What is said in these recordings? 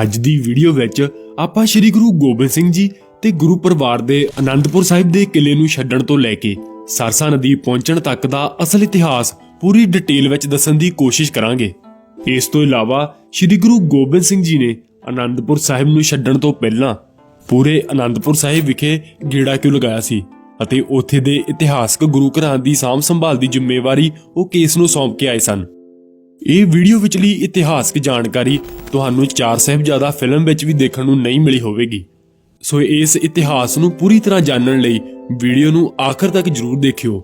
ਅੱਜ ਦੀ ਵੀਡੀਓ ਵਿੱਚ ਆਪਾਂ ਸ੍ਰੀ ਗੁਰੂ ਗੋਬਿੰਦ ਸਿੰਘ ਜੀ ਤੇ ਗੁਰੂ ਪਰਿਵਾਰ ਦੇ ਆਨੰਦਪੁਰ ਸਾਹਿਬ ਦੇ ਕਿਲੇ ਨੂੰ ਛੱਡਣ ਤੋਂ ਲੈ ਕੇ ਸਰਸਾ ਨਦੀ ਪਹੁੰਚਣ ਤੱਕ ਦਾ ਅਸਲ ਇਤਿਹਾਸ ਪੂਰੀ ਡਿਟੇਲ ਵਿੱਚ ਦੱਸਣ ਦੀ ਕੋਸ਼ਿਸ਼ ਕਰਾਂਗੇ। ਇਸ ਤੋਂ ਇਲਾਵਾ ਸ੍ਰੀ ਗੁਰੂ ਗੋਬਿੰਦ ਸਿੰਘ ਜੀ ਨੇ ਆਨੰਦਪੁਰ ਸਾਹਿਬ ਨੂੰ ਛੱਡਣ ਤੋਂ ਪਹਿਲਾਂ ਪੂਰੇ ਆਨੰਦਪੁਰ ਸਾਹਿਬ ਵਿਖੇ ਗੇੜਾ ਕਿਉਂ ਲਗਾਇਆ ਸੀ ਅਤੇ ਉੱਥੇ ਦੇ ਇਤਿਹਾਸਕ ਗੁਰੂ ਘਰਾਂ ਦੀ ਸਾਂਭ ਸੰਭਾਲ ਦੀ ਜ਼ਿੰਮੇਵਾਰੀ ਉਹ ਕੇਸ ਨੂੰ ਸੌਂਪ ਕੇ ਆਏ ਸਨ? ਇਹ ਵੀਡੀਓ ਵਿਚਲੀ ਇਤਿਹਾਸਕ ਜਾਣਕਾਰੀ ਤੁਹਾਨੂੰ ਚਾਰ ਸਾਹਿਬਜ਼ਾਦਾ ਫਿਲਮ ਵਿੱਚ ਵੀ ਦੇਖਣ ਨੂੰ ਨਹੀਂ ਮਿਲੀ ਹੋਵੇਗੀ। ਸੋ ਇਸ ਇਤਿਹਾਸ ਨੂੰ ਪੂਰੀ ਤਰ੍ਹਾਂ ਜਾਣਨ ਲਈ ਵੀਡੀਓ ਨੂੰ ਆਖਰ ਤੱਕ ਜਰੂਰ ਦੇਖਿਓ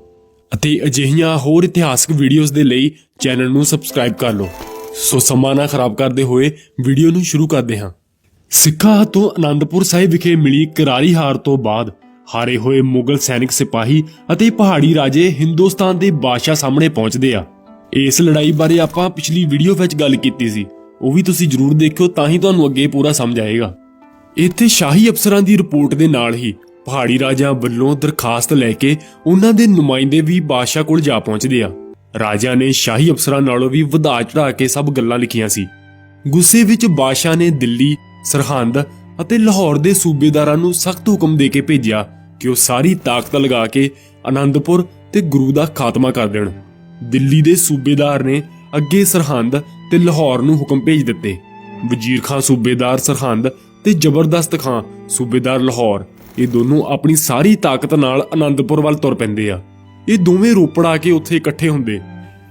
ਅਤੇ ਅਜਿਹੀਆਂ ਹੋਰ ਇਤਿਹਾਸਕ ਵੀਡੀਓਜ਼ ਦੇ ਲਈ ਚੈਨਲ ਨੂੰ ਸਬਸਕ੍ਰਾਈਬ ਕਰ ਲਓ। ਸੋ ਸਮਾਂ ਨਾ ਖਰਾਬ ਕਰਦੇ ਹੋਏ ਵੀਡੀਓ ਨੂੰ ਸ਼ੁਰੂ ਕਰਦੇ ਹਾਂ। ਸਿੱਖਾਂ ਹੱਥੋਂ ਆਨੰਦਪੁਰ ਸਾਹਿਬ ਵਿਖੇ ਮਿਲੀ ਕਰਾਰੀ ਹਾਰ ਤੋਂ ਬਾਅਦ ਹਾਰੇ ਹੋਏ ਮੁਗਲ ਸੈਨਿਕ ਸਿਪਾਹੀ ਅਤੇ ਪਹਾੜੀ ਰਾਜੇ ਹਿੰਦੁਸਤਾਨ ਦੇ ਬਾਦਸ਼ਾਹ ਸਾਹਮਣੇ ਪਹੁੰਚਦੇ ਆ। ਇਸ ਲੜਾਈ ਬਾਰੇ ਆਪਾਂ ਪਿਛਲੀ ਵੀਡੀਓ ਵਿੱਚ ਗੱਲ ਕੀਤੀ ਸੀ। ਉਹ ਵੀ ਤੁਸੀਂ ਜਰੂਰ ਦੇਖਿਓ, ਤਾਂ ਹੀ ਤੁਹਾਨੂੰ ਅੱਗੇ ਪੂਰਾ ਸਮਝ ਆਏਗਾ। ਇੱਥੇ ਸ਼ਾਹੀ ਅਫਸਰਾਂ ਦੀ ਰਿਪੋਰਟ ਦੇ ਨਾਲ ਹੀ ਪਹਾੜੀ ਰਾਜਿਆਂ ਵੱਲੋਂ ਦਰਖਾਸਤ ਲੈ ਕੇ ਉਹਨਾਂ ਦੇ ਨੁਮਾਇੰਦੇ ਵੀ ਬਾਦਸ਼ਾਹ ਕੋਲ ਜਾ ਪਹੁੰਚਦੇ ਆ। ਰਾਜਾ ਨੇ ਸ਼ਾਹੀ ਅਫਸਰਾਂ ਨਾਲੋਂ ਵੀ ਵਧਾ ਚੜਾ ਕੇ ਸਭ ਗੱਲਾਂ ਲਿਖੀਆਂ ਸੀ। ਗੁੱਸੇ ਵਿੱਚ ਬਾਦਸ਼ਾਹ ਨੇ ਦਿੱਲੀ, ਸਰਹੰਦ ਅਤੇ ਲਾਹੌਰ ਦੇ ਸੂਬੇਦਾਰਾਂ ਨੂੰ ਸਖਤ ਹੁਕਮ ਦੇ ਕੇ ਭੇਜਿਆ ਕਿ ਉਹ ਸਾਰੀ ਤਾਕਤ ਲਗਾ ਕੇ ਆਨੰਦਪੁਰ ਤੇ ਗੁਰੂ ਦਾ ਖਾਤਮਾ ਕਰ ਦੇਣ। ਦਿੱਲੀ ਦੇ ਸੂਬੇਦਾਰ ਨੇ ਅੱਗੇ ਸਰਹੰਦ ਤੇ ਲਾਹੌਰ ਨੂੰ ਹੁਕਮ ਭੇਜ ਦਿੱਤੇ। ਵਜ਼ੀਰ ਖਾਨ ਸੂਬੇਦਾਰ ਸਰਹੰਦ ਤੇ ਜ਼ਬਰਦਸਤ ਖਾਨ ਸੂਬੇਦਾਰ ਲਾਹੌਰ, ਇਹ ਦੋਨੋਂ ਆਪਣੀ ਸਾਰੀ ਤਾਕਤ ਨਾਲ ਆਨੰਦਪੁਰ ਵੱਲ ਤੁਰ ਪੈਂਦੇ ਆ। ਇਹ ਦੋਵੇਂ ਰੋਪੜ ਆ ਕੇ ਉੱਥੇ ਇਕੱਠੇ ਹੁੰਦੇ।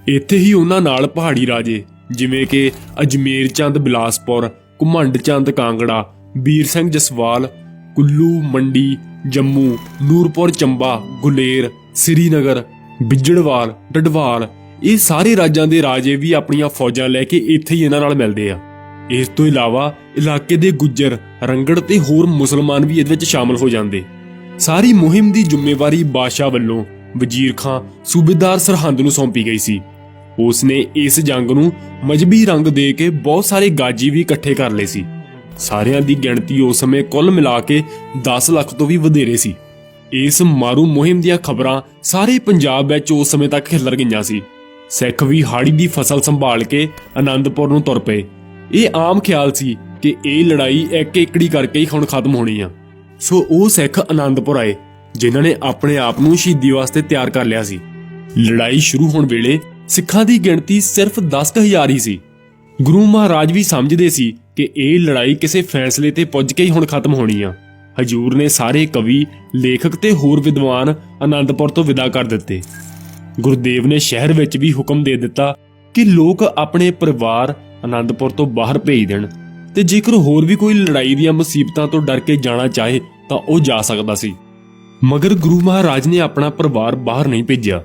ਇੱਥੇ ਹੀ ਉਹਨਾਂ ਨਾਲ ਪਹਾੜੀ ਰਾਜੇ, ਜਿਵੇਂ ਕਿ ਅਜਮੇਰ ਚੰਦ ਬਿਲਾਸਪੁਰ, ਘੁਮੰਡ ਚੰਦ ਕਾਂਗੜਾ ਵੀਰ ਸਿੰਘ ਜਸਵਾਲ, ਕੁੱਲੂ, ਮੰਡੀ, ਜੰਮੂ, ਨੂਰਪੁਰ ਚੰਬਾ, ਗੁਲੇਰ, ਸ੍ਰੀਨਗਰ ਬਿਜੜਵਾਲ ਡਡਵਾਲ, ਇਹ ਸਾਰੇ ਰਾਜਾਂ ਦੇ ਰਾਜੇ ਵੀ ਆਪਣੀਆਂ ਫੌਜਾਂ ਲੈ ਕੇ ਇੱਥੇ ਹੀ ਇਹਨਾਂ ਨਾਲ ਮਿਲਦੇ ਆ। ਇਸ ਤੋਂ ਇਲਾਵਾ ਇਲਾਕੇ ਦੇ ਗੁੱਜਰ, ਰੰਗੜ ਤੇ ਹੋਰ ਮੁਸਲਮਾਨ ਵੀ ਇਹਦੇ ਵਿੱਚ ਸ਼ਾਮਲ ਹੋ ਜਾਂਦੇ। ਸਾਰੀ ਮੁਹਿੰਮ ਦੀ ਜ਼ਿੰਮੇਵਾਰੀ ਬਾਦਸ਼ਾਹ ਵੱਲੋਂ ਵਜ਼ੀਰ ਖਾਂ ਸੂਬੇਦਾਰ ਸਰਹੰਦ ਨੂੰ ਸੌਂਪੀ ਗਈ ਸੀ। ਉਸ ਨੇ ਇਸ ਜੰਗ ਨੂੰ ਮਜਬੀ ਰੰਗ ਦੇ ਕੇ ਬਹੁਤ ਸਾਰੇ ਗਾਜੀ ਵੀ ਇਕੱਠੇ ਕਰ ਲਏ ਸੀ। ਸਾਰਿਆਂ ਦੀ ਗਿਣਤੀ ਉਸ ਸਮੇਂ ਕੁੱਲ ਮਿਲਾ ਕੇ 10 ਲੱਖ ਤੋਂ ਵੀ ਵਧੇਰੇ ਸੀ। ਇਸ ਮਾਰੂ ਮੁਹਿੰਮ ਦੀਆਂ ਖਬਰਾਂ ਸਾਰੇ ਪੰਜਾਬ ਵਿੱਚ ਉਸ ਸਮੇਂ ਤੱਕ ਖਿਲਰ ਗਈਆਂ ਸੀ। ਸਿੱਖ ਵੀ ਹਾੜੀ ਦੀ ਫਸਲ ਸੰਭਾਲ ਕੇ ਆਨੰਦਪੁਰ ਨੂੰ ਤੁਰ ਪਏ। ਇਹ ਆਮ ਖਿਆਲ ਸੀ ਕਿ ਇਹ ਲੜਾਈ ਇੱਕ ਏਕੜੀ ਕਰਕੇ ਹੀ ਹੁਣ ਖਤਮ ਹੋਣੀ ਆ। ਸੋ ਉਹ ਸਿੱਖ ਆਨੰਦਪੁਰ ਆਏ, ਜਿਨ੍ਹਾਂ ਨੇ ਆਪਣੇ ਆਪ ਨੂੰ ਸ਼ਹੀਦੀ ਵਾਸਤੇ ਤਿਆਰ ਕਰ ਲਿਆ ਸੀ। ਲੜਾਈ ਸ਼ੁਰੂ ਹੋਣ ਵੇਲੇ ਸਿੱਖਾਂ ਦੀ ਗਿਣਤੀ ਸਿਰਫ 10000 ਹੀ ਸੀ। ਗੁਰੂ ਮਹਾਰਾਜ ਵੀ ਸਮਝਦੇ ਸੀ ਕਿ ਇਹ ਲੜਾਈ ਕਿਸੇ ਫੈਸਲੇ ਤੇ ਪੁੱਜ ਕੇ ਹੀ ਹੁਣ ਖਤਮ ਹੋਣੀ ਆ। ਹਜੂਰ ਨੇ ਸਾਰੇ ਕਵੀ, ਲੇਖਕ ਤੇ ਹੋਰ ਵਿਦਵਾਨ ਆਨੰਦਪੁਰ ਤੋਂ ਵਿਦਾ ਕਰ ਦਿੱਤੇ। ਗੁਰਦੇਵ ਨੇ ਸ਼ਹਿਰ ਵਿੱਚ ਵੀ ਹੁਕਮ ਦੇ ਦਿੱਤਾ ਕਿ ਲੋਕ ਆਪਣੇ ਪਰਿਵਾਰ ਆਨੰਦਪੁਰ ਤੋਂ ਬਾਹਰ ਭੇਜ ਦੇਣ ਤੇ ਜੇਕਰ ਹੋਰ ਵੀ ਕੋਈ ਲੜਾਈ ਦੀਆਂ ਮੁਸੀਬਤਾਂ ਤੋਂ ਡਰ ਕੇ ਜਾਣਾ ਚਾਹੇ ਤਾਂ ਉਹ ਜਾ ਸਕਦਾ ਸੀ। ਮਗਰ ਗੁਰੂ ਮਹਾਰਾਜ ਨੇ ਆਪਣਾ ਪਰਿਵਾਰ ਬਾਹਰ ਨਹੀਂ ਭੇਜਿਆ।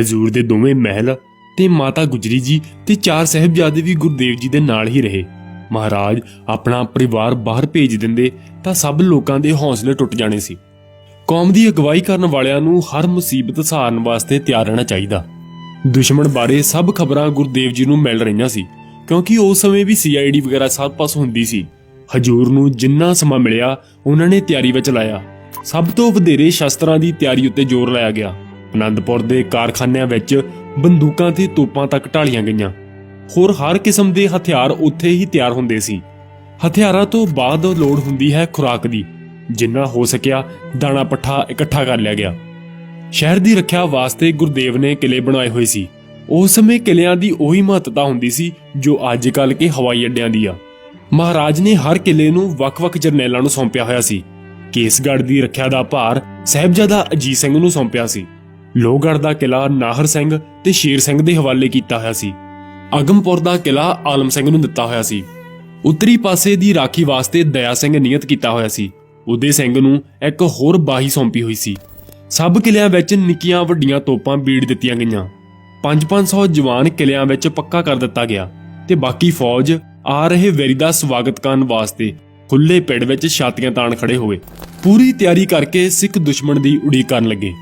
ਹਜੂਰ ਦੇ ਦੋਵੇਂ ਮਹਿਲ ਤੇ ਮਾਤਾ ਗੁਜਰੀ ਜੀ ਤੇ ਚਾਰ ਸਹਿਬਜ਼ਾਦੇ ਵੀ ਗੁਰਦੇਵ ਜੀ ਦੇ ਨਾਲ ਹੀ ਰਹੇ। ਮਹਾਰਾਜ ਆਪਣਾ ਪਰਿਵਾਰ ਬਾਹਰ ਭੇਜ ਦਿੰਦੇ ਤਾਂ ਸਭ ਲੋਕਾਂ ਦੇ ਹੌਸਲੇ ਟੁੱਟ ਜਾਣੇ ਸੀ। ਕੌਮ ਦੀ ਅਗਵਾਈ ਕਰਨ ਵਾਲਿਆਂ ਨੂੰ ਹਰ ਮੁਸੀਬਤ ਸਹਾਰਨ ਵਾਸਤੇ ਤਿਆਰ ਰਹਿਣਾ ਚਾਹੀਦਾ। ਦੁਸ਼ਮਣ ਬਾਰੇ ਸਭ ਖਬਰਾਂ ਗੁਰਦੇਵ ਜੀ ਨੂੰ ਮਿਲ ਰਹੀਆਂ ਸੀ, ਕਿਉਂਕਿ ਉਸ ਸਮੇਂ ਵੀ ਸੀਆਈਡੀ ਵਗੈਰਾ ਸਭ ਪਾਸ ਹੁੰਦੀ ਸੀ। ਹਜੂਰ ਨੂੰ ਜਿੰਨਾ ਸਮਾਂ ਮਿਲਿਆ, ਉਹਨਾਂ ਨੇ ਤਿਆਰੀ ਵਿੱਚ ਲਾਇਆ। ਸਭ ਤੋਂ ਵਧੇਰੇ ਸ਼ਸਤਰਾਂ ਦੀ ਤਿਆਰੀ ਉੱਤੇ ਜ਼ੋਰ ਲਾਇਆ ਗਿਆ। ਅਨੰਦਪੁਰ ਦੇ ਕਾਰਖਾਨਿਆਂ ਵਿੱਚ ਬੰਦੂਕਾਂ ਤੇ ਤੋਪਾਂ ਤੱਕ ਢਾਲੀਆਂ ਗਈਆਂ। ਹੋਰ ਹਰ ਕਿਸਮ ਦੇ ਹਥਿਆਰ ਉੱਥੇ ਹੀ ਤਿਆਰ ਹੁੰਦੇ ਸੀ। ਹਥਿਆਰਾਂ ਤੋਂ ਬਾਅਦ ਲੋੜ ਹੁੰਦੀ ਹੈ ਖੁਰਾਕ ਦੀ। ਜਿੰਨਾ ਹੋ ਸਕਿਆ ਦਾਣਾ ਪੱਠਾ ਇਕੱਠਾ ਕਰ ਲਿਆ ਗਿਆ। ਸ਼ਹਿਰ ਦੀ ਰੱਖਿਆ ਵਾਸਤੇ ਗੁਰਦੇਵ ਨੇ ਕਿਲੇ ਬਣਾਏ ਹੋਏ ਸੀ। ਉਸ ਸਮੇਂ ਕਿਲਿਆਂ ਦੀ ਉਹੀ ਮਹੱਤਤਾ ਹੁੰਦੀ ਸੀ ਜੋ ਅੱਜ ਕੱਲ ਕੇ ਹਵਾਈ ਅੱਡਿਆਂ ਦੀ ਆ। ਮਹਾਰਾਜ ਨੇ ਹਰ ਕਿਲੇ ਨੂੰ ਵੱਖ-ਵੱਖ ਜਰਨੈਲਾਂ ਨੂੰ ਸੌਂਪਿਆ ਹੋਇਆ ਸੀ। ਕੇਸਗੜ੍ਹ ਦੀ ਰੱਖਿਆ ਦਾ ਭਾਰ ਸਹਿਬਜ਼ਾਦਾ ਅਜੀਤ ਸਿੰਘ ਨੂੰ ਸੌਂਪਿਆ ਸੀ। ਲੋਹਗੜ੍ਹ ਦਾ ਕਿਲਾ ਨਾਹਰ ਸਿੰਘ ਤੇ ਸ਼ੇਰ ਸਿੰਘ ਦੇ ਹਵਾਲੇ ਕੀਤਾ ਹੋਇਆ ਸੀ। ਅਗਮਪੁਰ ਦਾ ਕਿਲਾ ਆਲਮ ਸਿੰਘ ਨੂੰ ਦਿੱਤਾ ਹੋਇਆ ਸੀ। ਉੱਤਰੀ ਪਾਸੇ ਦੀ ਰਾਖੀ ਵਾਸਤੇ ਦਇਆ ਸਿੰਘ ਨਿਯਤ ਕੀਤਾ ਹੋਇਆ ਸੀ। ਉਦੇ ਸਿੰਘ ਨੂੰ ਇੱਕ ਹੋਰ ਬਾਹੀ ਸੌਂਪੀ ਹੋਈ ਸੀ। ਸਭ ਕਿਲਿਆਂ ਵਿੱਚ ਨਿੱਕੀਆਂ ਵੱਡੀਆਂ ਤੋਪਾਂ ਬੀੜ ਦਿੱਤੀਆਂ ਗਈਆਂ। 5-500 ਜਵਾਨ ਕਿਲਿਆਂ ਵਿੱਚ ਪੱਕਾ ਕਰ ਦਿੱਤਾ ਗਿਆ ਤੇ ਬਾਕੀ ਫੌਜ ਆ ਰਹੇ ਵੈਰੀ ਦਾ ਸਵਾਗਤ ਕਰਨ ਵਾਸਤੇ ਖੁੱਲੇ ਪਿੜ ਵਿੱਚ ਛਾਤੀਆਂ ਤਾਣ ਖੜੇ ਹੋਏ। ਪੂਰੀ ਤਿਆਰੀ ਕਰਕੇ ਸਿੱਖ ਦੁਸ਼ਮਣ ਦੀ ਉਡੀਕ ਕਰਨ ਲੱਗੇ।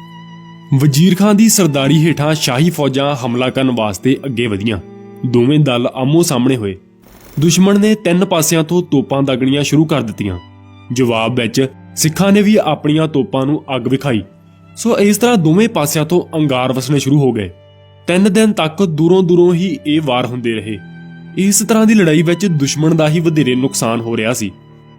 ਵਜ਼ੀਰ ਖਾਨ ਦੀ ਸਰਦਾਰੀ ਹੇਠਾਂ ਸ਼ਾਹੀ ਫੌਜਾਂ ਹਮਲਾ ਕਰਨ ਵਾਸਤੇ ਅੱਗੇ ਵਧੀਆਂ। ਦੋਵੇਂ ਦਲ ਆਮੋ ਸਾਹਮਣੇ ਹੋਏ। ਦੁਸ਼ਮਣ ਨੇ ਤਿੰਨ ਪਾਸਿਆਂ ਤੋਂ ਤੋਪਾਂ ਦਾਗਣੀਆਂ ਸ਼ੁਰੂ ਕਰ ਦਿੱਤੀਆਂ। ਜਵਾਬ ਵਿੱਚ ਸਿੱਖਾਂ ਨੇ ਵੀ ਆਪਣੀਆਂ ਤੋਪਾਂ ਨੂੰ ਅੱਗ ਵਿਖਾਈ। ਸੋ ਇਸ ਤਰ੍ਹਾਂ ਦੋਵੇਂ ਪਾਸਿਆਂ ਤੋਂ ਅੰਗਾਰ ਵਸਣੇ ਸ਼ੁਰੂ ਹੋ ਗਏ। ਤਿੰਨ ਦਿਨ ਤੱਕ ਦੂਰੋਂ ਦੂਰੋਂ ਹੀ ਇਹ ਵਾਰ ਹੁੰਦੇ ਰਹੇ। ਇਸ ਤਰ੍ਹਾਂ ਦੀ ਲੜਾਈ ਵਿੱਚ ਦੁਸ਼ਮਣ ਦਾ ਹੀ ਵਧੇਰੇ ਨੁਕਸਾਨ ਹੋ ਰਿਹਾ ਸੀ।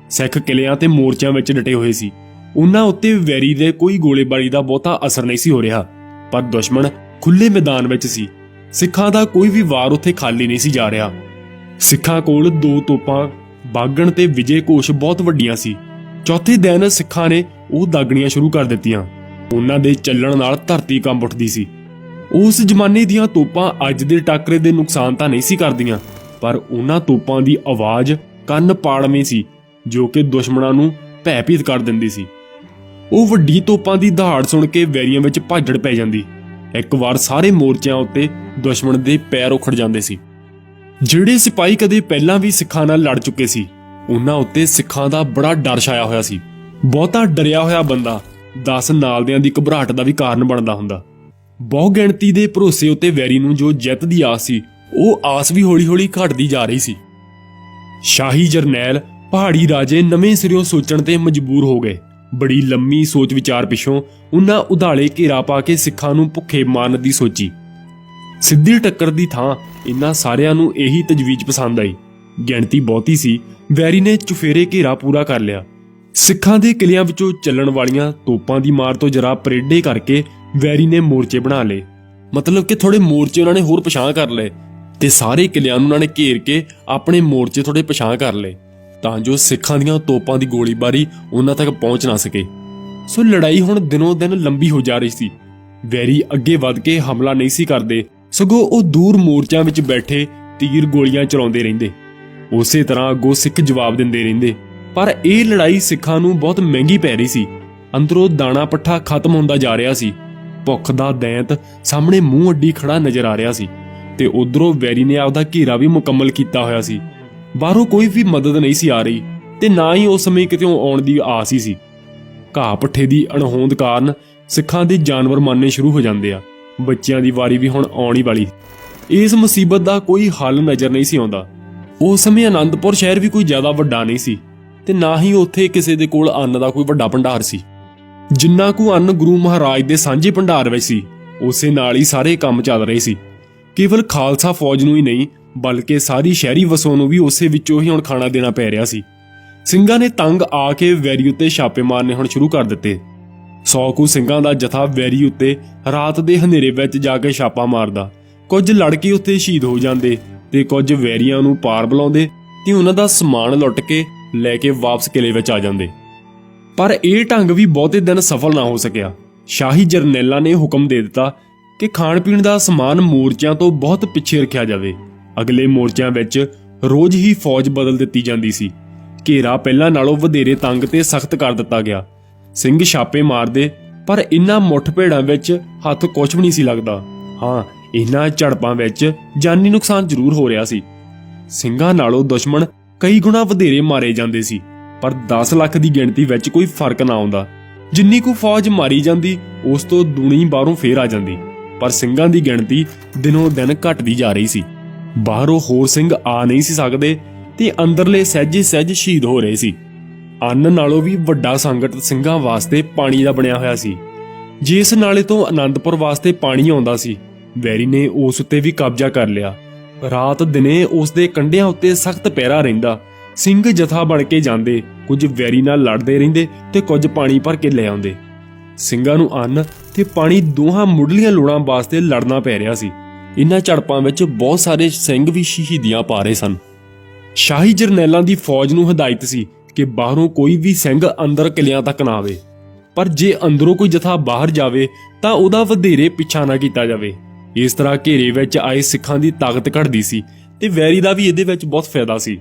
ਸਿੱਖ ਕਿਲਿਆਂ ਤੇ ਮੋਰਚਿਆਂ ਵਿੱਚ ਡਟੇ ਹੋਏ ਸੀ। ਉਹਨਾਂ ਉੱਤੇ ਵੈਰੀ ਦੇ ਕੋਈ ਗੋਲੇਬਾਰੀ ਦਾ ਬਹੁਤਾ ਅਸਰ ਨਹੀਂ ਸੀ ਹੋ ਰਿਹਾ। ਪਰ ਦੁਸ਼ਮਣ ਖੁੱਲੇ ਮੈਦਾਨ ਵਿੱਚ ਸੀ। ਸਿੱਖਾਂ ਦਾ ਕੋਈ ਵੀ ਵਾਰ ਉੱਥੇ ਖਾਲੀ ਨਹੀਂ ਸੀ ਜਾ ਰਿਹਾ। ਸਿੱਖਾਂ ਕੋਲ ਦੋ ਤੋਪਾਂ, ਬਾਗਣ ਤੇ ਵਿਜੇ ਕੋਸ਼ ਬਹੁਤ ਵੱਡੀਆਂ ਸੀ। ਚੌਥੇ ਦਿਨ ਸਿੱਖਾਂ ਨੇ ਉਹ ਦਾਗਣੀਆਂ ਸ਼ੁਰੂ ਕਰ ਦਿੱਤੀਆਂ। ਉਹਨਾਂ ਦੇ ਚੱਲਣ ਨਾਲ ਧਰਤੀ ਕੰਬ ਉੱਠਦੀ ਸੀ। ਉਸ ਜ਼ਮਾਨੇ ਦੀਆਂ ਤੋਪਾਂ ਅੱਜ ਦੇ ਟਾਕਰੇ ਦੇ ਨੁਕਸਾਨ ਤਾਂ ਨਹੀਂ ਸੀ ਕਰਦੀਆਂ, ਪਰ ਉਹਨਾਂ ਤੋਪਾਂ ਦੀ ਆਵਾਜ਼ ਕੰਨ ਪਾੜਵੇਂ ਸੀ, ਜੋ ਕਿ ਦੁਸ਼ਮਣਾਂ ਨੂੰ ਭੈਭੀਤ ਕਰ ਦਿੰਦੀ ਸੀ। ਉਹ ਵੱਡੀ ਤੋਪਾਂ ਦੀ ਦਹਾੜ ਸੁਣ ਕੇ ਵੈਰੀਆਂ ਵਿੱਚ ਭਾਜੜ ਪੈ ਜਾਂਦੀ। ਇੱਕ ਵਾਰ ਸਾਰੇ ਮੋਰਚਿਆਂ ਉੱਤੇ ਦੁਸ਼ਮਣ ਦੇ ਪੈਰ ਉਖੜ ਜਾਂਦੇ ਸੀ। ਜਿਹੜੇ ਸਿਪਾਹੀ ਕਦੇ ਪਹਿਲਾਂ ਵੀ ਸਿੱਖਾਂ ਨਾਲ ਲੜ ਚੁੱਕੇ ਸੀ, ਉਹਨਾਂ ਉੱਤੇ ਸਿੱਖਾਂ ਦਾ ਬੜਾ ਡਰ ਛਾਇਆ ਹੋਇਆ ਸੀ। ਬਹੁਤਾ ਡਰਿਆ ਹੋਇਆ ਬੰਦਾ 10 ਨਾਲਦਿਆਂ ਦੀ ਘਬਰਾਹਟ ਦਾ ਵੀ ਕਾਰਨ ਬਣਦਾ ਹੁੰਦਾ। ਬਹੁ ਗਿਣਤੀ ਦੇ ਭਰੋਸੇ ਉੱਤੇ ਵੈਰੀ ਨੂੰ ਜੋ ਜਿੱਤ ਦੀ ਆਸ ਸੀ, ਉਹ ਆਸ ਵੀ ਹੌਲੀ-ਹੌਲੀ ਘਟਦੀ ਜਾ ਰਹੀ ਸੀ। ਸ਼ਾਹੀ ਜਰਨੈਲ, ਪਹਾੜੀ ਰਾਜੇ ਨਵੇਂ ਸਿਰਿਓਂ ਸੋਚਣ ਤੇ ਮਜਬੂਰ ਹੋ ਗਏ। ਬੜੀ ਲੰਮੀ ਸੋਚ ਵਿਚਾਰ ਪਿਛੋਂ ਉਹਨਾਂ ਉਧਾਲੇ ਘੇਰਾ ਪਾ ਕੇ ਸਿੱਖਾਂ ਨੂੰ ਭੁੱਖੇ ਮਾਰਨ ਦੀ ਸੋਚੀ। ਸਿੱਧੀ ਟੱਕਰ ਦੀ ਥਾਂ ਇਹਨਾਂ ਸਾਰਿਆਂ ਨੂੰ ਇਹੀ ਤਜਵੀਜ਼ ਪਸੰਦ ਆਈ। ਗਿਣਤੀ ਬਹੁਤੀ ਸੀ। ਵੈਰੀ ਨੇ ਚੁਫੇਰੇ ਘੇਰਾ ਪੂਰਾ ਕਰ ਲਿਆ। ਸਿੱਖਾਂ ਦੇ ਕਿਲਿਆਂ ਵਿੱਚੋਂ ਚੱਲਣ ਵਾਲੀਆਂ ਤੋਪਾਂ ਦੀ ਮਾਰ ਤੋਂ ਜਰਾ ਪਰੇਡੇ ਕਰਕੇ ਵੈਰੀ ਨੇ ਮੋਰਚੇ ਬਣਾ ਲਏ। ਮਤਲਬ ਕਿ ਥੋੜੇ ਮੋਰਚੇ ਉਹਨਾਂ ਨੇ ਹੋਰ ਪਛਾਣ ਕਰ ਲਏ ਤੇ ਸਾਰੇ ਕਿਲਿਆਂ ਨੂੰ ਉਹਨਾਂ ਨੇ ਘੇਰ ਕੇ ਆਪਣੇ ਮੋਰਚੇ ਥੋੜੇ ਪਛਾਣ ਕਰ ਲਏ ਤਾਂ ਜੋ ਸਿੱਖਾਂ ਦੀਆਂ ਤੋਪਾਂ ਦੀ ਗੋਲੀਬਾਰੀ ਉਹਨਾਂ ਤੱਕ ਪਹੁੰਚ ਨਾ ਸਕੇ। ਸੋ ਲੜਾਈ ਹੁਣ ਦਿਨੋਂ ਦਿਨ ਲੰਬੀ ਹੋ ਜਾ ਰਹੀ ਸੀ। ਵੈਰੀ ਅੱਗੇ ਵੱਧ ਕੇ ਹਮਲਾ ਨਹੀਂ ਸੀ ਕਰਦੇ। ਸਗੋਂ ਉਹ ਦੂਰ ਮੋਰਚਿਆਂ ਵਿੱਚ ਬੈਠੇ ਤੀਰ ਗੋਲੀਆਂ ਚਲਾਉਂਦੇ ਰਹਿੰਦੇ। ਉਸੇ ਤਰ੍ਹਾਂ ਅੱਗੋਂ ਸਿੱਖ ਜਵਾਬ ਦਿੰਦੇ ਰਹਿੰਦੇ। ਪਰ ਇਹ ਲੜਾਈ ਸਿੱਖਾਂ ਨੂੰ ਬਹੁਤ ਮਹਿੰਗੀ ਪੈ ਰਹੀ ਸੀ। ਅੰਦਰੋਂ ਦਾਣਾ ਪੱਠਾ ਖਤਮ ਹੁੰਦਾ ਜਾ ਰਿਹਾ ਸੀ। ਭੁੱਖ ਦਾ ਦੈਂਤ ਸਾਹਮਣੇ ਮੂੰਹ ਅੱਡੀ ਖੜਾ ਨਜ਼ਰ ਆ ਰਿਹਾ ਸੀ ਤੇ ਉਧਰੋਂ ਵੈਰੀ ਨੇ ਆਪਦਾ ਘੇਰਾ ਵੀ ਮੁਕੰਮਲ ਕੀਤਾ ਹੋਇਆ ਸੀ। ਬਾਹਰੋਂ ਕੋਈ ਵੀ ਮਦਦ ਨਹੀਂ ਸੀ ਆ ਰਹੀ ਤੇ ਨਾ ਹੀ ਉਸ ਸਮੇਂ ਕਿਤੇ ਆਉਣ ਦੀ ਆਸ ਹੀ ਸੀ। ਘਾਹ ਪੱਠੇ ਦੀ ਅਣਹੋਂਦ ਕਾਰਨ ਸਿੱਖਾਂ ਦੇ ਜਾਨਵਰ ਮਾਰਨੇ ਸ਼ੁਰੂ ਹੋ ਜਾਂਦੇ ਆ। ਬੱਚਿਆਂ ਦੀ ਵਾਰੀ ਵੀ ਹੁਣ ਆਉਣ ਹੀ ਵਾਲੀ। ਇਸ ਮੁਸੀਬਤ ਦਾ ਕੋਈ ਹੱਲ ਨਜ਼ਰ ਨਹੀਂ ਸੀ ਆਉਂਦਾ। ਉਸ ਸਮੇਂ ਆਨੰਦਪੁਰ ਸ਼ਹਿਰ ਵੀ ਕੋਈ ਜ਼ਿਆਦਾ ਵੱਡਾ ਨਹੀਂ ਸੀ ਤੇ ਨਾ ਹੀ ਉੱਥੇ ਕਿਸੇ ਦੇ ਕੋਲ ਅੰਨ ਦਾ ਕੋਈ ਵੱਡਾ ਭੰਡਾਰ ਸੀ। ਜਿੰਨਾ ਕੁ ਅੰਨ ਗੁਰੂ ਮਹਾਰਾਜ ਦੇ ਸਾਂਝੇ ਭੰਡਾਰ ਵਿੱਚ ਸੀ, ਉਸੇ ਨਾਲ ਹੀ ਸਾਰੇ ਕੰਮ ਚੱਲ ਰਹੇ ਸੀ। ਕੇਵਲ ਖਾਲਸਾ ਫੌਜ ਨੂੰ ਹੀ ਨਹੀਂ, ਬਲਕਿ ਸਾਰੀ ਸ਼ਹਿਰੀ ਵਸੋਂ ਨੂੰ ਵੀ ਉਸੇ ਵਿੱਚੋਂ ਹੀ ਹੁਣ ਖਾਣਾ ਦੇਣਾ ਪੈ ਰਿਹਾ ਸੀ। ਸਿੰਘਾਂ ਨੇ ਤੰਗ ਆ ਕੇ ਵੈਰੀ ਉੱਤੇ ਛਾਪੇ ਮਾਰਨੇ ਹੁਣ ਸ਼ੁਰੂ ਕਰ ਦਿੱਤੇ। ਸੌ ਕੁ ਸਿੰਘਾਂ ਦਾ ਜਥਾ ਵੈਰੀ ਉੱਤੇ ਰਾਤ ਦੇ ਹਨੇਰੇ ਵਿੱਚ ਜਾ ਕੇ ਛਾਪਾ ਮਾਰਦਾ। ਕੁਝ ਲੜਕੇ ਉੱਥੇ ਸ਼ਹੀਦ ਹੋ ਜਾਂਦੇ ਤੇ ਕੁਝ ਵੈਰੀਆਂ ਨੂੰ ਪਾਰ ਬੁਲਾਉਂਦੇ ਤੇ ਉਹਨਾਂ ਦਾ ਸਮਾਨ ਲੁੱਟ ਕੇ ਲੈ ਕੇ ਵਾਪਸ ਕਿਲੇ ਵਿੱਚ ਆ ਜਾਂਦੇ। ਪਰ ਇਹ ਢੰਗ ਵੀ ਬਹੁਤੇ ਦਿਨ ਸਫਲ ਨਾ ਹੋ ਸਕਿਆ। ਸ਼ਾਹੀ ਜਰਨੈਲਾਂ ਨੇ ਹੁਕਮ ਦੇ ਦਿੱਤਾ ਕਿ ਖਾਣ ਪੀਣ ਦਾ ਸਮਾਨ ਮੋਰਚਿਆਂ ਤੋਂ ਬਹੁਤ ਪਿੱਛੇ ਰੱਖਿਆ ਜਾਵੇ। ਅਗਲੇ ਮੋਰਚਿਆਂ ਵਿੱਚ ਰੋਜ਼ ਹੀ ਫੌਜ ਬਦਲ ਦਿੱਤੀ ਜਾਂਦੀ ਸੀ। ਘੇਰਾ ਪਹਿਲਾਂ ਨਾਲੋਂ ਵਧੇਰੇ ਤੰਗ ਤੇ ਸਖਤ ਕਰ ਦਿੱਤਾ ਗਿਆ। ਸਿੰਘ ਛਾਪੇ ਮਾਰਦੇ, ਪਰ ਇਨ੍ਹਾਂ ਮੁੱਠਭੇੜਾਂ ਵਿੱਚ ਹੱਥ ਕੁਝ ਵੀ ਨਹੀਂ ਸੀ ਲੱਗਦਾ। ਹਾਂ, ਇਨ੍ਹਾਂ ਝੜਪਾਂ ਵਿੱਚ ਜਾਨੀ ਨੁਕਸਾਨ ਜ਼ਰੂਰ ਹੋ ਰਿਹਾ ਸੀ। ਸਿੰਘਾਂ ਨਾਲੋਂ ਦੁਸ਼ਮਣ ਕਈ ਗੁਣਾ ਵਧੇਰੇ ਮਾਰੇ ਜਾਂਦੇ ਸੀ, ਪਰ 10 ਲੱਖ ਦੀ ਗਿਣਤੀ ਵਿੱਚ ਕੋਈ ਫ਼ਰਕ ਨਾ ਆਉਂਦਾ। ਜਿੰਨੀ ਕੁ ਫੌਜ ਮਾਰੀ ਜਾਂਦੀ, ਉਸ ਤੋਂ ਦੂਣੀ ਬਾਹਰੋਂ ਫੇਰ ਆ ਜਾਂਦੀ, ਪਰ ਸਿੰਘਾਂ ਦੀ ਗਿਣਤੀ ਦਿਨੋਂ ਦਿਨ ਘਟਦੀ ਜਾ ਰਹੀ ਸੀ। ਬਾਹਰੋਂ ਹੋਰ ਸਿੰਘ ਆ ਨਹੀਂ ਸੀ ਸਕਦੇ ਤੇ ਅੰਦਰਲੇ ਸਹਿਜੇ ਸਹਿਜ ਸ਼ਹੀਦ ਹੋ ਰਹੇ ਸੀ। ਅੰਨ ਨਾਲੋਂ ਵੀ ਵੱਡਾ ਸੰਗਤ ਸਿੰਘਾਂ ਵਾਸਤੇ ਪਾਣੀ ਦਾ ਬਣਿਆ ਹੋਇਆ ਸੀ। ਜਿਸ ਨਾਲੇ ਤੋਂ ਆਨੰਦਪੁਰ ਵਾਸਤੇ ਪਾਣੀ ਆਉਂਦਾ ਸੀ। ਵੈਰੀ ਨੇ ਉਸ ਉੱਤੇ ਵੀ ਕਬਜ਼ਾ ਕਰ ਲਿਆ। ਰਾਤ ਦਿਨੇ ਉਸ ਦੇ ਕੰਢਿਆਂ ਉੱਤੇ ਸਖਤ ਪਹਿਰਾ ਰਹਿੰਦਾ। ਸਿੰਘ ਜਥਾ ਬਣ ਕੇ ਜਾਂਦੇ, ਕੁਝ ਵੈਰੀ ਨਾਲ ਲੜਦੇ ਰਹਿੰਦੇ ਤੇ ਕੁਝ ਪਾਣੀ ਭਰ ਕੇ ਲੈ ਆਉਂਦੇ। ਸਿੰਘਾਂ ਨੂੰ ਅੰਨ ਤੇ ਪਾਣੀ ਦੋਹਾਂ ਮੁੱਢਲੀਆਂ ਲੋੜਾਂ ਵਾਸਤੇ ਲੜਨਾ ਪੈ ਰਿਹਾ ਸੀ। ਇਨ੍ਹਾਂ ਝੜਪਾਂ ਵਿੱਚ ਬਹੁਤ ਸਾਰੇ ਸਿੰਘ ਵੀ ਸ਼ਹੀਦੀਆਂ ਪਾ ਰਹੇ ਸਨ। ਸ਼ਾਹੀ ਜਰਨੈਲਾਂ ਦੀ ਫੌਜ ਨੂੰ ਹਦਾਇਤ ਸੀ ਕਿ ਬਾਹਰੋਂ ਕੋਈ ਵੀ ਸਿੰਘ ਅੰਦਰ ਕਿਲਿਆਂ ਤੱਕ ਨਾ ਆਵੇ। ਪਰ ਜੇ ਅੰਦਰੋਂ ਕੋਈ ਜਥਾ ਬਾਹਰ ਜਾਵੇ, ਤਾਂ ਉਹਦਾ ਵਧੇਰੇ ਪਿੱਛਾ ਨਾ ਕੀਤਾ ਜਾਵੇ। ਇਸ ਤਰ੍ਹਾਂ ਘੇਰੇ ਵਿੱਚ ਆਏ ਸਿੱਖਾਂ ਦੀ ਤਾਕਤ ਘਟਦੀ ਸੀ ਤੇ ਵੈਰੀ ਦਾ ਵੀ ਇਹਦੇ ਵਿੱਚ ਬਹੁਤ ਫਾਇਦਾ ਸੀ।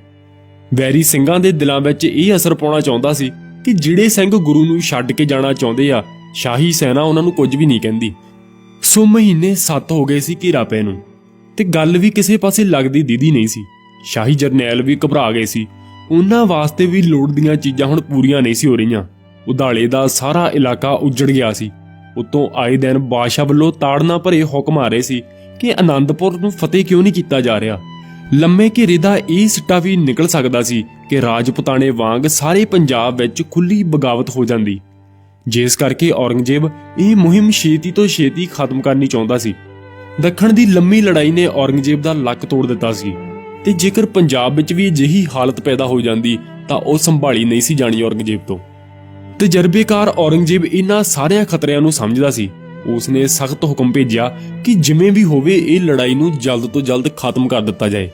ਵੈਰੀ ਸਿੰਘਾਂ ਦੇ ਦਿਲਾਂ ਵਿੱਚ ਇਹ ਅਸਰ ਪਾਉਣਾ ਚਾਹੁੰਦਾ ਸੀ ਕਿ ਜਿਹੜੇ ਸਿੰਘ ਗੁਰੂ ਨੂੰ ਛੱਡ ਕੇ ਜਾਣਾ ਚਾਹੁੰਦੇ ਆ, ਸ਼ਾਹੀ ਸੈਨਾ ਉਹਨਾਂ ਨੂੰ ਕੁਝ ਵੀ ਨਹੀਂ ਕਹਿੰਦੀ। ਸੋ ਮਹੀਨੇ 7 ਹੋ ਗਏ ਸੀ ਘੇਰਾ ਪੈ ਨੂੰ ਤੇ ਗੱਲ ਵੀ ਕਿਸੇ ਪਾਸੇ ਲੱਗਦੀ ਦੀਦੀ ਨਹੀਂ ਸੀ। ਸ਼ਾਹੀ ਜਰਨੈਲ ਵੀ ਘਬਰਾ ਗਏ ਸੀ ਉਹਨਾਂ ਵਾਸਤੇ ਵੀ ਲੋੜ ਦੀਆਂ ਚੀਜ਼ਾਂ ਹੁਣ ਪੂਰੀਆਂ ਨਹੀਂ ਸੀ ਹੋ ਰਹੀਆਂ। ਉਧਾਲੇ ਦਾ ਸਾਰਾ ਇਲਾਕਾ ਉੱਜੜ ਗਿਆ ਸੀ। ਉਤੋਂ ਆਏ ਦਿਨ ਬਾਦਸ਼ਾਹ ਵੱਲੋਂ ਤਾੜਨਾ ਭਰੇ ਹੁਕਮ ਆ ਰਹੇ ਸੀ ਕਿ ਆਨੰਦਪੁਰ ਨੂੰ ਫਤਿਹ ਕਿਉਂ ਨਹੀਂ ਕੀਤਾ ਜਾ ਰਿਹਾ। ਲੰਮੇ ਘੇਰੇ ਦਾ ਇਹ ਸਿੱਟਾ ਵੀ ਨਿਕਲ ਸਕਦਾ ਸੀ ਕਿ ਰਾਜਪੁਤਾਣੇ ਵਾਂਗ ਸਾਰੇ ਪੰਜਾਬ ਵਿੱਚ ਖੁੱਲੀ ਬਗਾਵਤ ਹੋ ਜਾਂਦੀ। ਜਿਸ ਕਰਕੇ ਔਰੰਗਜ਼ੇਬ ਇਹ ਮੁਹਿੰਮ ਛੇਤੀ ਤੋਂ ਛੇਤੀ ਖਤਮ ਕਰਨੀ ਚਾਹੁੰਦਾ ਸੀ। ਦੱਖਣ ਦੀ ਲੰਮੀ ਲੜਾਈ ਨੇ ਔਰੰਗਜ਼ੇਬ ਦਾ ਲੱਕ ਤੋੜ ਦਿੱਤਾ ਸੀ। ਤੇ ਜੇਕਰ ਪੰਜਾਬ ਵਿੱਚ ਵੀ ਅਜਿਹੀ ਹਾਲਤ ਪੈਦਾ ਹੋ ਜਾਂਦੀ, ਤਾਂ ਉਹ ਸੰਭਾਲੀ ਨਹੀਂ ਸੀ ਜਾਣੀ ਔਰੰਗਜ਼ੇਬ ਤੋਂ। ਤਜਰਬੇਕਾਰ ਔਰੰਗਜ਼ੇਬ ਇਹਨਾਂ ਸਾਰਿਆਂ ਖਤਰਿਆਂ ਨੂੰ ਸਮਝਦਾ ਸੀ। ਉਸਨੇ ਸਖਤ ਹੁਕਮ ਭੇਜਿਆ ਕਿ ਜਿਵੇਂ ਵੀ ਹੋਵੇ, ਇਹ ਲੜਾਈ ਨੂੰ ਜਲਦ ਤੋਂ ਜਲਦ ਖਤਮ ਕਰ ਦਿੱਤਾ ਜਾਏ।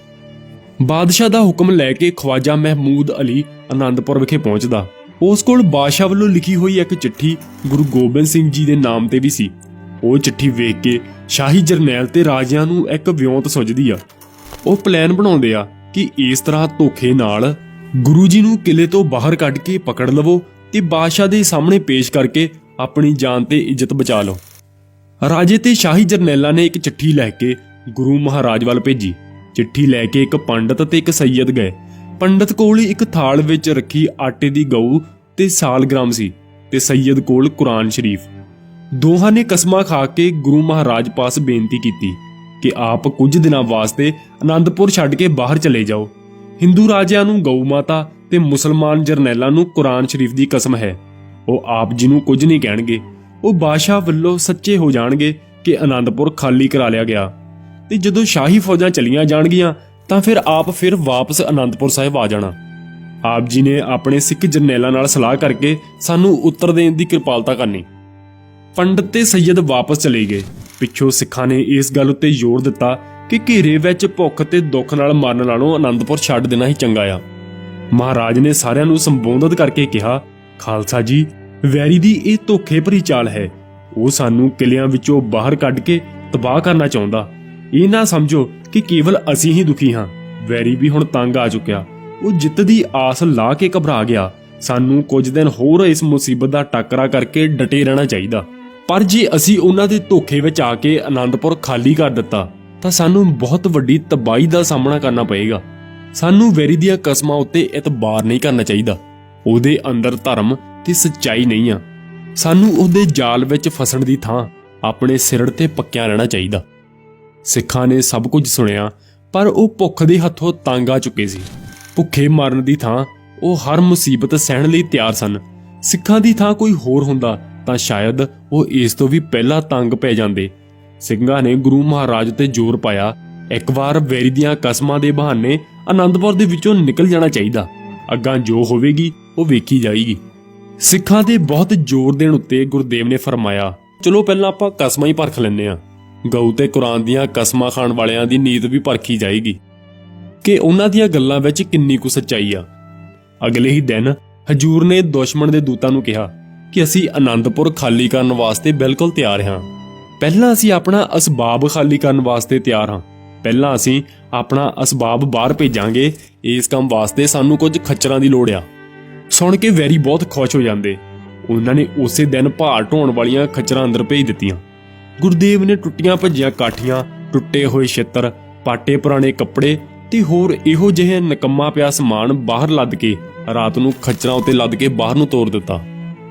ਬਾਦਸ਼ਾਹ ਦਾ ਹੁਕਮ ਲੈ ਕੇ ਖਵਾਜਾ ਮਹਿਮੂਦ ਅਲੀ ਆਨੰਦਪੁਰ ਵਿਖੇ ਪਹੁੰਚਦਾ। ਉਸ ਕੋਲ ਬਾਦਸ਼ਾਹ ਵੱਲੋਂ ਲਿਖੀ ਹੋਈ ਇੱਕ ਚਿੱਠੀ ਗੁਰੂ ਗੋਬਿੰਦ ਸਿੰਘ ਜੀ ਦੇ ਨਾਮ ਤੇ ਵੀ ਸੀ। ਉਹ ਚਿੱਠੀ ਵੇਖ ਕੇ ਸ਼ਾਹੀ ਜਰਨੈਲ ਤੇ ਰਾਜਿਆਂ ਨੂੰ ਇੱਕ ਵਿਉਂਤ ਸੁਝਦੀ ਆ। ਉਹ ਪਲਾਨ ਬਣਾਉਂਦੇ ਆ ਕਿ ਇਸ ਤਰ੍ਹਾਂ ਧੋਖੇ ਨਾਲ ਗੁਰੂ ਜੀ ਨੂੰ ਕਿਲੇ ਤੋਂ ਬਾਹਰ ਕੱਢ ਕੇ ਪਕੜ ਲਵੋ ਤੇ ਬਾਦਸ਼ਾਹ ਦੇ ਸਾਹਮਣੇ ਪੇਸ਼ ਕਰਕੇ ਆਪਣੀ ਜਾਨ ਤੇ ਇੱਜ਼ਤ ਬਚਾ ਲਓ। ਰਾਜੇ ਤੇ ਸ਼ਾਹੀ ਜਰਨੈਲਾਂ ਨੇ ਇੱਕ ਚਿੱਠੀ ਲੈ ਕੇ ਗੁਰੂ ਮਹਾਰਾਜ ਵੱਲ ਭੇਜੀ। ਚਿੱਠੀ ਲੈ ਕੇ ਇੱਕ ਪੰਡਤ ਤੇ ਇੱਕ ਸੈਯਦ ਗਏ। ਪੰਡਤ ਕੋਲ ਇੱਕ ਥਾਲ ਵਿੱਚ ਰੱਖੀ ਆਟੇ ਦੀ ਗਊ ਤੇ ਸਾਲਗ੍ਰਾਮ ਸੀ ਤੇ ਸੈਯਦ ਕੋਲ ਕੁਰਾਨ ਸ਼ਰੀਫ। ਦੋਹਾਂ ਨੇ ਕਸਮਾਂ ਖਾ ਕੇ ਗੁਰੂ ਮਹਾਰਾਜ ਪਾਸ ਬੇਨਤੀ ਕੀਤੀ। ਕਿ ਆਪ ਕੁਝ ਦਿਨਾਂ ਵਾਸਤੇ ਆਨੰਦਪੁਰ ਛੱਡ ਕੇ ਬਾਹਰ ਚਲੇ ਜਾਓ। ਹਿੰਦੂ ਰਾਜਿਆਂ ਨੂੰ ਗਊ ਮਾਤਾ ਤੇ ਮੁਸਲਮਾਨ ਜਰਨੈਲਾਂ ਨੂੰ ਕੁਰਾਨ ਸ਼ਰੀਫ ਦੀ ਕਸਮ ਹੈ। ਉਹ ਆਪ ਜੀ ਨੂੰ ਕੁਝ ਨਹੀਂ ਕਹਿਣਗੇ। ਉਹ ਬਾਦਸ਼ਾਹ ਵੱਲੋਂ ਸੱਚੇ ਹੋ ਜਾਣਗੇ ਕਿ ਆਨੰਦਪੁਰ ਖਾਲੀ ਕਰਾ ਲਿਆ ਗਿਆ। ਤੇ ਜਦੋਂ ਸ਼ਾਹੀ ਫੌਜਾਂ ਚਲੀਆਂ ਜਾਣਗੀਆਂ, ਤਾਂ ਫਿਰ ਆਪ ਫਿਰ ਵਾਪਸ ਆਨੰਦਪੁਰ ਸਾਹਿਬ ਆ ਜਾਣਾ। ਆਪ ਜੀ ਨੇ ਆਪਣੇ ਸਿੱਖ ਜਰਨੈਲਾਂ ਨਾਲ ਸਲਾਹ ਕਰਕੇ ਸਾਨੂੰ ਉੱਤਰ ਦੇਣ ਦੀ ਕਿਰਪਾਲਤਾ ਕਰਨੀ। ਪੰਡਤ ਤੇ ਸੈਯਦ ਵਾਪਸ ਚਲੇ ਗਏ। ਪਿੱਛੋਂ ਸਿੱਖਾਂ ਨੇ ਇਸ ਗੱਲ ਉੱਤੇ ਜ਼ੋਰ ਦਿੱਤਾ ਕਿ ਘੇਰੇ ਵਿੱਚ ਭੁੱਖ ਤੇ ਦੁੱਖ ਨਾਲ ਮਰਨ ਨਾਲੋਂ ਆਨੰਦਪੁਰ ਛੱਡ ਦੇਣਾ ਹੀ ਚੰਗਾ ਆ। ਮਹਾਰਾਜ ਨੇ ਸਾਰਿਆਂ ਨੂੰ ਸੰਬੋਧਿਤ ਕਰਕੇ ਕਿਹਾ, ਖਾਲਸਾ ਜੀ, ਵੈਰੀ ਦੀ ਇਹ ਧੋਖੇ ਭਰੀ ਚਾਲ ਹੈ। ਉਹ ਸਾਨੂੰ ਕਿਲਿਆਂ ਵਿੱਚੋਂ ਬਾਹਰ ਕੱਢ ਕੇ ਤਬਾਹ ਕਰਨਾ ਚਾਹੁੰਦਾ। ਇਹ ਨਾ ਸਮਝੋ ਕਿ ਕੇਵਲ ਅਸੀਂ ਹੀ ਦੁਖੀ ਹਾਂ। ਵੈਰੀ ਵੀ ਹੁਣ ਤੰਗ ਆ ਚੁੱਕਿਆ। ਉਹ ਜਿੱਤ ਦੀ ਆਸ ਲਾ ਕੇ ਘਬਰਾ ਗਿਆ। ਸਾਨੂੰ ਕੁਝ ਦਿਨ ਹੋਰ ਇਸ ਮੁਸੀਬਤ ਦਾ ਟੱਕਰਾ ਕਰਕੇ ਡਟੇ ਰਹਿਣਾ ਚਾਹੀਦਾ। ਪਰ ਜੇ ਅਸੀਂ ਉਹਨਾਂ ਦੇ ਧੋਖੇ ਵਿੱਚ ਆ ਕੇ ਆਨੰਦਪੁਰ ਖਾਲੀ ਕਰ ਦਿੱਤਾ, ਤਾਂ ਸਾਨੂੰ ਬਹੁਤ ਵੱਡੀ ਤਬਾਹੀ ਦਾ ਸਾਹਮਣਾ ਕਰਨਾ ਪਏਗਾ। ਸਾਨੂੰ ਵੈਰੀ ਦੀਆਂ ਕਸਮਾਂ ਉੱਤੇ ਇਤਬਾਰ ਨਹੀਂ ਕਰਨਾ ਚਾਹੀਦਾ। ਉਹਦੇ ਅੰਦਰ ਧਰਮ ਤੇ ਸੱਚਾਈ ਨਹੀਂ ਆ। ਸਾਨੂੰ ਉਹਦੇ ਜਾਲ ਵਿੱਚ ਫਸਣ ਦੀ ਥਾਂ ਆਪਣੇ ਸਿਰੜ ਤੇ ਪੱਕਿਆ ਰਹਿਣਾ ਚਾਹੀਦਾ। ਸਿੱਖਾਂ ਨੇ ਸਭ ਕੁਝ ਸੁਣਿਆ, ਪਰ ਉਹ ਭੁੱਖ ਦੇ ਹੱਥੋਂ ਤੰਗ ਆ ਚੁੱਕੇ ਸੀ। ਭੁੱਖੇ ਮਰਨ ਦੀ ਥਾਂ ਉਹ ਹਰ ਮੁਸੀਬਤ ਸਹਿਣ ਲਈ ਤਿਆਰ ਸਨ। ਸਿੱਖਾਂ ਦੀ ਥਾਂ ਕੋਈ ਹੋਰ ਹੁੰਦਾ ਤਾਂ ਸ਼ਾਇਦ ਉਹ ਇਸ ਤੋਂ ਵੀ ਪਹਿਲਾਂ ਤੰਗ ਪੈ ਜਾਂਦੇ। ਸਿੰਘਾਂ ਨੇ ਗੁਰੂ ਮਹਾਰਾਜ ਤੇ ਜ਼ੋਰ ਪਾਇਆ। ਇੱਕ ਵਾਰ ਵੈਰੀ ਦੀਆਂ ਕਸਮਾਂ ਦੇ ਬਹਾਨੇ ਆਨੰਦਪੁਰ ਦੇ ਵਿੱਚੋਂ ਨਿਕਲ ਜਾਣਾ ਚਾਹੀਦਾ। ਅੱਗਾ ਜੋ ਹੋਵੇਗੀ, ਉਹ ਵੇਖੀ ਜਾਏਗੀ। ਸਿੱਖਾਂ ਦੇ ਬਹੁਤ ਜ਼ੋਰ ਦੇਣ ਉੱਤੇ ਗੁਰਦੇਵ ਨੇ ਫਰਮਾਇਆ, ਚਲੋ ਪਹਿਲਾਂ ਆਪਾਂ ਕਸਮਾਂ ਹੀ ਪਰਖ ਲੈਂਦੇ ਆ ਗਊ ਤੇ ਕੁਰਾਨ ਦੀਆਂ ਕਸਮਾਂ ਖਾਣ ਵਾਲਿਆਂ ਦੀ ਨੀਤ ਵੀ ਪਰਖੀ ਜਾਏਗੀ। ਕਿ ਉਹਨਾਂ ਦੀਆਂ ਗੱਲਾਂ ਵਿੱਚ ਕਿੰਨੀ ਕੁ ਸੱਚਾਈ ਆ। ਅਗਲੇ ਹੀ ਦਿਨ ਹਜੂਰ ਨੇ ਦੁਸ਼ਮਣ ਦੇ ਦੂਤਾਂ ਨੂੰ ਕਿਹਾ ਕਿ ਅਸੀਂ ਆਨੰਦਪੁਰ ਖਾਲੀ ਕਰਨ ਵਾਸਤੇ ਬਿਲਕੁਲ ਤਿਆਰ ਹਾਂ। ਪਹਿਲਾਂ ਅਸੀਂ ਆਪਣਾ ਅਸਬਾਬ ਖਾਲੀ ਕਰਨ ਵਾਸਤੇ ਤਿਆਰ ਹਾਂ। ਪਹਿਲਾਂ ਅਸੀਂ ਆਪਣਾ ਅਸਬਾਬ ਬਾਹਰ ਭੇਜਾਂਗੇ, ਇਸ ਕੰਮ ਵਾਸਤੇ ਸਾਨੂੰ ਕੁਝ ਖੱਚਰਾਂ ਦੀ ਲੋੜ ਆ। ਸੁਣ ਕੇ ਵੈਰੀ ਬਹੁਤ ਖੁਸ਼ ਹੋ ਜਾਂਦੇ। ਉਹਨਾਂ ਨੇ ਉਸੇ ਦਿਨ ਭਾਰ ਢੋਣ ਵਾਲੀਆਂ ਖੱਚਰਾਂ ਅੰਦਰ ਭੇਜ ਦਿੱਤੀਆਂ। ਗੁਰਦੇਵ ਨੇ ਟੁੱਟੀਆਂ ਭੱਜੀਆਂ ਕਾਠੀਆਂ, ਟੁੱਟੇ ਹੋਏ ਛਿੱਤਰ, ਪਾਟੇ ਪੁਰਾਣੇ ਕੱਪੜੇ ਤੇ ਹੋਰ ਇਹੋ ਜਿਹੇ ਨਕੰਮਾ ਪਿਆ ਸਮਾਨ ਬਾਹਰ ਲੱਦ ਕੇ, ਰਾਤ ਨੂੰ ਖੱਚਰਾਂ ਉੱਤੇ ਲੱਦ ਕੇ ਬਾਹਰ ਨੂੰ ਤੋਰ ਦਿੱਤਾ।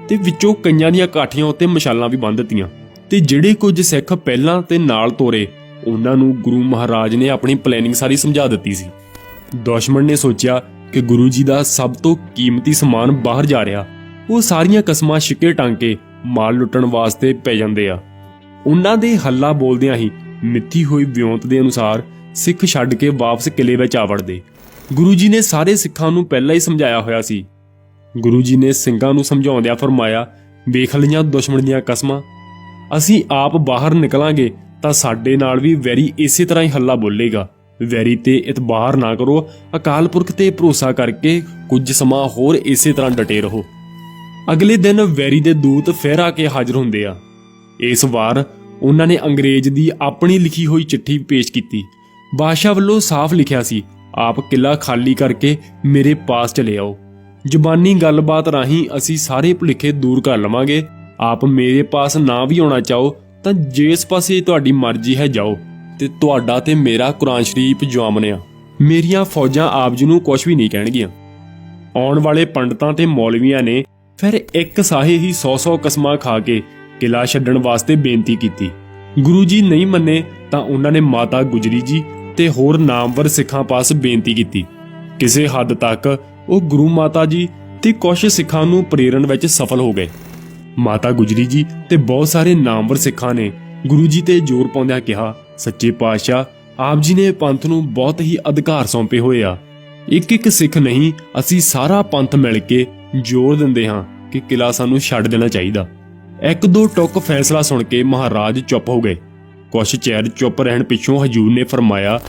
ਤੇ ਵਿੱਚੋਂ ਕਈਆਂ ਦੀਆਂ ਕਾਠੀਆਂ ਉੱਤੇ ਮਸ਼ਾਲਾਂ ਵੀ ਬੰਨ ਦਿੱਤੀਆਂ। ਤੇ ਜਿਹੜੇ ਕੁਝ ਸਿੱਖ ਪਹਿਲਾਂ ਤੇ ਨਾਲ ਤੋਰੇ, ਉਹਨਾਂ ਨੂੰ ਗੁਰੂ ਮਹਾਰਾਜ ਨੇ ਆਪਣੀ ਪਲੈਨਿੰਗ ਸਾਰੀ ਸਮਝਾ ਦਿੱਤੀ ਸੀ। ਦੁਸ਼ਮਣ ਨੇ ਸੋਚਿਆ ਕਿ ਗੁਰੂ ਜੀ ਦਾ ਸਭ ਤੋਂ ਕੀਮਤੀ ਸਮਾਨ ਬਾਹਰ ਜਾ ਰਿਹਾ। ਉਹ ਸਾਰੀਆਂ ਕਸਮਾਂ ਛਿੱਕੇ ਟਾਂਕੇ, ਮਾਲ ਲੁੱਟਣ ਵਾਸਤੇ ਪੈ ਜਾਂਦੇ ਆ। ਉਹਨਾਂ ਦੇ ਹੱਲਾ ਬੋਲਦਿਆਂ ਹੀ ਮਿੱਥੀ ਹੋਈ ਵਿਉਂਤ ਦੇ ਅਨੁਸਾਰ ਸਿੱਖ ਛੱਡ ਕੇ ਵਾਪਸ ਕਿਲੇ ਵਿੱਚ ਆ ਵੜਦੇ। ਗੁਰੂ ਜੀ ਨੇ ਸਾਰੇ ਸਿੱਖਾਂ ਨੂੰ ਪਹਿਲਾਂ ਹੀ ਸਮਝਾਇਆ ਹੋਇਆ ਸੀ ਗੁਰੂ ਜੀ ਨੇ ਸਿੰਘਾਂ ਨੂੰ ਸਮਝਾਉਂਦਿਆਂ ਫਰਮਾਇਆ, ਵੇਖ ਲਈਆਂ ਦੁਸ਼ਮਣ ਦੀਆਂ ਕਸਮਾਂ। ਅਸੀਂ ਆਪ ਬਾਹਰ ਨਿਕਲਾਂਗੇ ਤਾਂ ਸਾਡੇ ਨਾਲ ਵੀ ਵੈਰੀ ਇਸੇ ਤਰ੍ਹਾਂ ਹੀ ਹੱਲਾ ਬੋਲੇਗਾ। ਵੈਰੀ ਤੇ ਇਤਬਾਰ ਨਾ ਕਰੋ, ਅਕਾਲ ਪੁਰਖ ਤੇ ਭਰੋਸਾ ਕਰਕੇ ਕੁਝ ਸਮਾਂ ਹੋਰ ਇਸੇ ਤਰ੍ਹਾਂ ਡਟੇ ਰਹੋ। ਅਗਲੇ ਦਿਨ ਵੈਰੀ ਦੇ ਦੂਤ ਫਿਰ ਆ ਕੇ ਹਾਜ਼ਰ ਹੁੰਦੇ ਆ। ਇਸ ਵਾਰ ਉਹਨਾਂ ਨੇ ਅੰਗਰੇਜ਼ ਦੀ ਆਪਣੀ ਲਿਖੀ ਹੋਈ ਚਿੱਠੀ ਪੇਸ਼ ਕੀਤੀ। ਬਾਦਸ਼ਾਹ ਵੱਲੋਂ ਸਾਫ਼ ਲਿਖਿਆ ਸੀ, ਆਪ ਕਿਲਾ ਖਾਲੀ ਕਰਕੇ ਮੇਰੇ ਪਾਸ ਚਲੇ ਆਓ। ਜਬਾਨੀ ਗੱਲਬਾਤ ਰਾਹੀਂ ਅਸੀਂ ਸਾਰੇ ਭੁਲੇਖੇ ਦੂਰ ਕਰ ਲਵਾਂਗੇ। ਆਪ ਮੇਰੇ ਪਾਸ ਨਾ ਵੀ ਆਉਣਾ ਚਾਹੋ, ਤਾਂ ਜਿਸ ਪਾਸੇ ਤੁਹਾਡੀ ਮਰਜ਼ੀ ਹੈ ਜਾਓ, ਤੇ ਤੁਹਾਡਾ ਤੇ ਮੇਰਾ ਕੁਰਾਨ ਸ਼ਰੀਫ ਜਵਾਮਨਿਆ ਮੇਰੀਆਂ ਫੌਜਾਂ ਆਪ ਜੀ ਨੂੰ ਕੁਝ ਵੀ ਨਹੀਂ ਕਹਿਣਗੀਆਂ। ਆਉਣ ਵਾਲੇ ਪੰਡਤਾਂ ਤੇ ਮੌਲਵੀਆਂ ਨੇ ਫਿਰ ਇੱਕ ਸਾਹੇ ਹੀ 100-100 ਕਸਮਾਂ ਖਾ ਕੇ ਕਿਲਾ ਛੱਡਣ ਵਾਸਤੇ ਬੇਨਤੀ ਕੀਤੀ। ਗੁਰੂ ਜੀ ਨਹੀਂ ਮੰਨੇ, ਤਾਂ ਉਹਨਾਂ ਨੇ ਮਾਤਾ ਗੁਜਰੀ ਜੀ ਤੇ ਹੋਰ ਨਾਮਵਰ ਸਿੱਖਾਂ ਪਾਸ ਬੇਨਤੀ ਕੀਤੀ। ਕਿਸੇ ਹੱਦ ਤੱਕ ਉਹ ਗੁਰੂ ਮਾਤਾ ਜੀ ਤੇ ਕੁਝ ਸਿੱਖਾਂ ਨੂੰ ਪ੍ਰੇਰਣ ਵਿੱਚ ਸਫਲ ਹੋ ਗਏ। ਮਾਤਾ ਗੁਜਰੀ ਜੀ ਤੇ ਬਹੁਤ ਸਾਰੇ ਨਾਮਵਰ ਸਿੱਖਾਂ ਨੇ ਗੁਰੂ ਜੀ ਤੇ ਜ਼ੋਰ ਪਾਉਂਦਿਆਂ ਕਿਹਾ, ਸੱਚੇ ਪਾਤਸ਼ਾਹ, ਆਪ ਜੀ ਨੇ ਪੰਥ ਨੂੰ ਬਹੁਤ ਹੀ ਅਧਿਕਾਰ ਸੌਂਪੇ ਹੋਏ ਆ। ਇੱਕ ਇੱਕ ਸਿੱਖ ਨਹੀਂ, ਅਸੀਂ ਸਾਰਾ ਪੰਥ ਮਿਲ ਕੇ ਜ਼ੋਰ ਦਿੰਦੇ ਹਾਂ ਕਿ ਕਿਲਾ ਸਾਨੂੰ ਛੱਡ ਦੇਣਾ ਚਾਹੀਦਾ। ਇੱਕ ਦੋ ਟੁਕ ਫੈਸਲਾ ਸੁਣ ਕੇ ਮਹਾਰਾਜ ਚੁੱਪ ਹੋ ਗਏ। ਕੁਛ ਚਿਰ ਚੁੱਪ ਰਹਿਣ ਪਿੱਛੋਂ ਹਜੂਰ ਨੇ ਫਰਮਾਇਆ,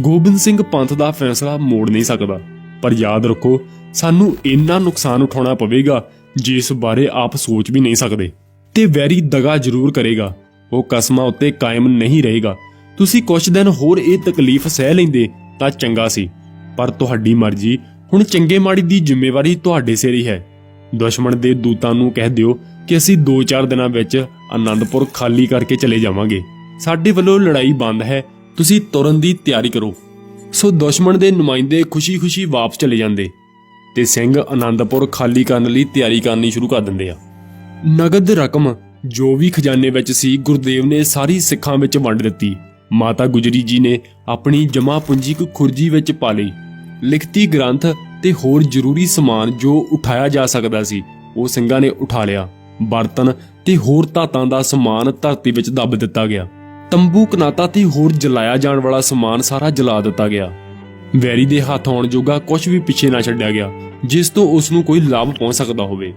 ਗੋਬਿੰਦ ਸਿੰਘ ਪੰਥ ਦਾ ਫੈਸਲਾ ਮੋੜ ਨਹੀਂ ਸਕਦਾ। ਪਰ ਯਾਦ ਰੱਖੋ, ਸਾਨੂੰ ਇੰਨਾ ਨੁਕਸਾਨ ਉਠਾਉਣਾ ਪਵੇਗਾ, ਜਿਸ ਬਾਰੇ ਆਪ ਸੋਚ ਵੀ ਨਹੀਂ ਸਕਦੇ। ਤੇ ਵੈਰੀ ਦਗਾ ਜ਼ਰੂਰ ਕਰੇਗਾ। ਉਹ ਕਸਮਾਂ ਉੱਤੇ ਕਾਇਮ ਨਹੀਂ ਰਹੇਗਾ। ਤੁਸੀਂ ਕੁਝ ਦਿਨ ਹੋਰ ਇਹ ਤਕਲੀਫ ਸਹਿ ਲੈਂਦੇ ਤਾਂ ਚੰਗਾ ਸੀ। ਪਰ ਤੁਹਾਡੀ ਮਰਜ਼ੀ, ਹੁਣ ਚੰਗੇ ਮਾੜੀ ਦੀ ਜ਼ਿੰਮੇਵਾਰੀ ਤੁਹਾਡੇ ਸਿਰ ਹੀ ਹੈ। ਦੁਸ਼ਮਣ ਦੇ ਦੂਤਾਂ ਨੂੰ ਕਹਿ ਦਿਓ ਕਿ ਅਸੀਂ 2-4 ਦਿਨਾਂ ਵਿੱਚ ਆਨੰਦਪੁਰ ਖਾਲੀ ਕਰਕੇ ਚਲੇ ਜਾਵਾਂਗੇ। ਸਾਡੇ ਵੱਲੋਂ ਲੜਾਈ ਬੰਦ ਹੈ। ਤੁਸੀਂ ਤੁਰਨ ਦੀ ਤਿਆਰੀ ਕਰੋ। ਸੋ ਦੁਸ਼ਮਣ ਦੇ ਨੁਮਾਇੰਦੇ ਖੁਸ਼ੀ-ਖੁਸ਼ੀ ਵਾਪਸ ਚਲੇ ਜਾਂਦੇ ਤੇ ਸਿੰਘ ਆਨੰਦਪੁਰ ਖਾਲੀ ਕਰਨ ਲਈ ਤਿਆਰੀ ਕਰਨੀ ਸ਼ੁਰੂ ਕਰ ਦਿੰਦੇ ਆ। ਨਗਦ ਰਕਮ ਜੋ ਵੀ ਖਜ਼ਾਨੇ ਵਿੱਚ ਸੀ, ਗੁਰਦੇਵ ਨੇ ਸਾਰੀ ਸਿੱਖਾਂ ਵਿੱਚ ਵੰਡ ਦਿੱਤੀ। ਮਾਤਾ ਗੁਜਰੀ ਜੀ ਨੇ ਆਪਣੀ ਜਮਾ ਪੂੰਜੀ ਇੱਕ ਖੁਰਜੀ ਵਿੱਚ ਪਾ ਲਈ। ਲਿਖਤੀ ਗ੍ਰੰਥ ਤੇ ਹੋਰ ਜ਼ਰੂਰੀ ਸਮਾਨ ਜੋ ਉਠਾਇਆ ਜਾ ਸਕਦਾ ਸੀ, ਉਹ ਸਿੰਘਾਂ ਨੇ ਉਠਾ ਲਿਆ। ਬਰਤਨ ਤੇ ਹੋਰ ਧਾਤਾਂ ਦਾ ਸਮਾਨ ਧਰਤੀ ਵਿੱਚ ਦੱਬ ਦਿੱਤਾ ਗਿਆ। ਤੰਬੂ ਕਨਾਤਾ ਤੇ ਹੋਰ ਜਲਾਇਆ ਜਾਣ ਵਾਲਾ ਸਮਾਨ ਸਾਰਾ ਜਲਾ ਦਿੱਤਾ ਗਿਆ। ਵੈਰੀ ਦੇ ਹੱਥ ਆਉਣ ਜੋਗਾ ਕੁਝ ਵੀ ਪਿੱਛੇ ਨਾ ਛੱਡਿਆ ਗਿਆ, ਜਿਸ ਤੋਂ ਉਸ ਨੂੰ ਕੋਈ ਲਾਭ ਪਹੁੰਚ ਸਕਦਾ ਹੋਵੇ।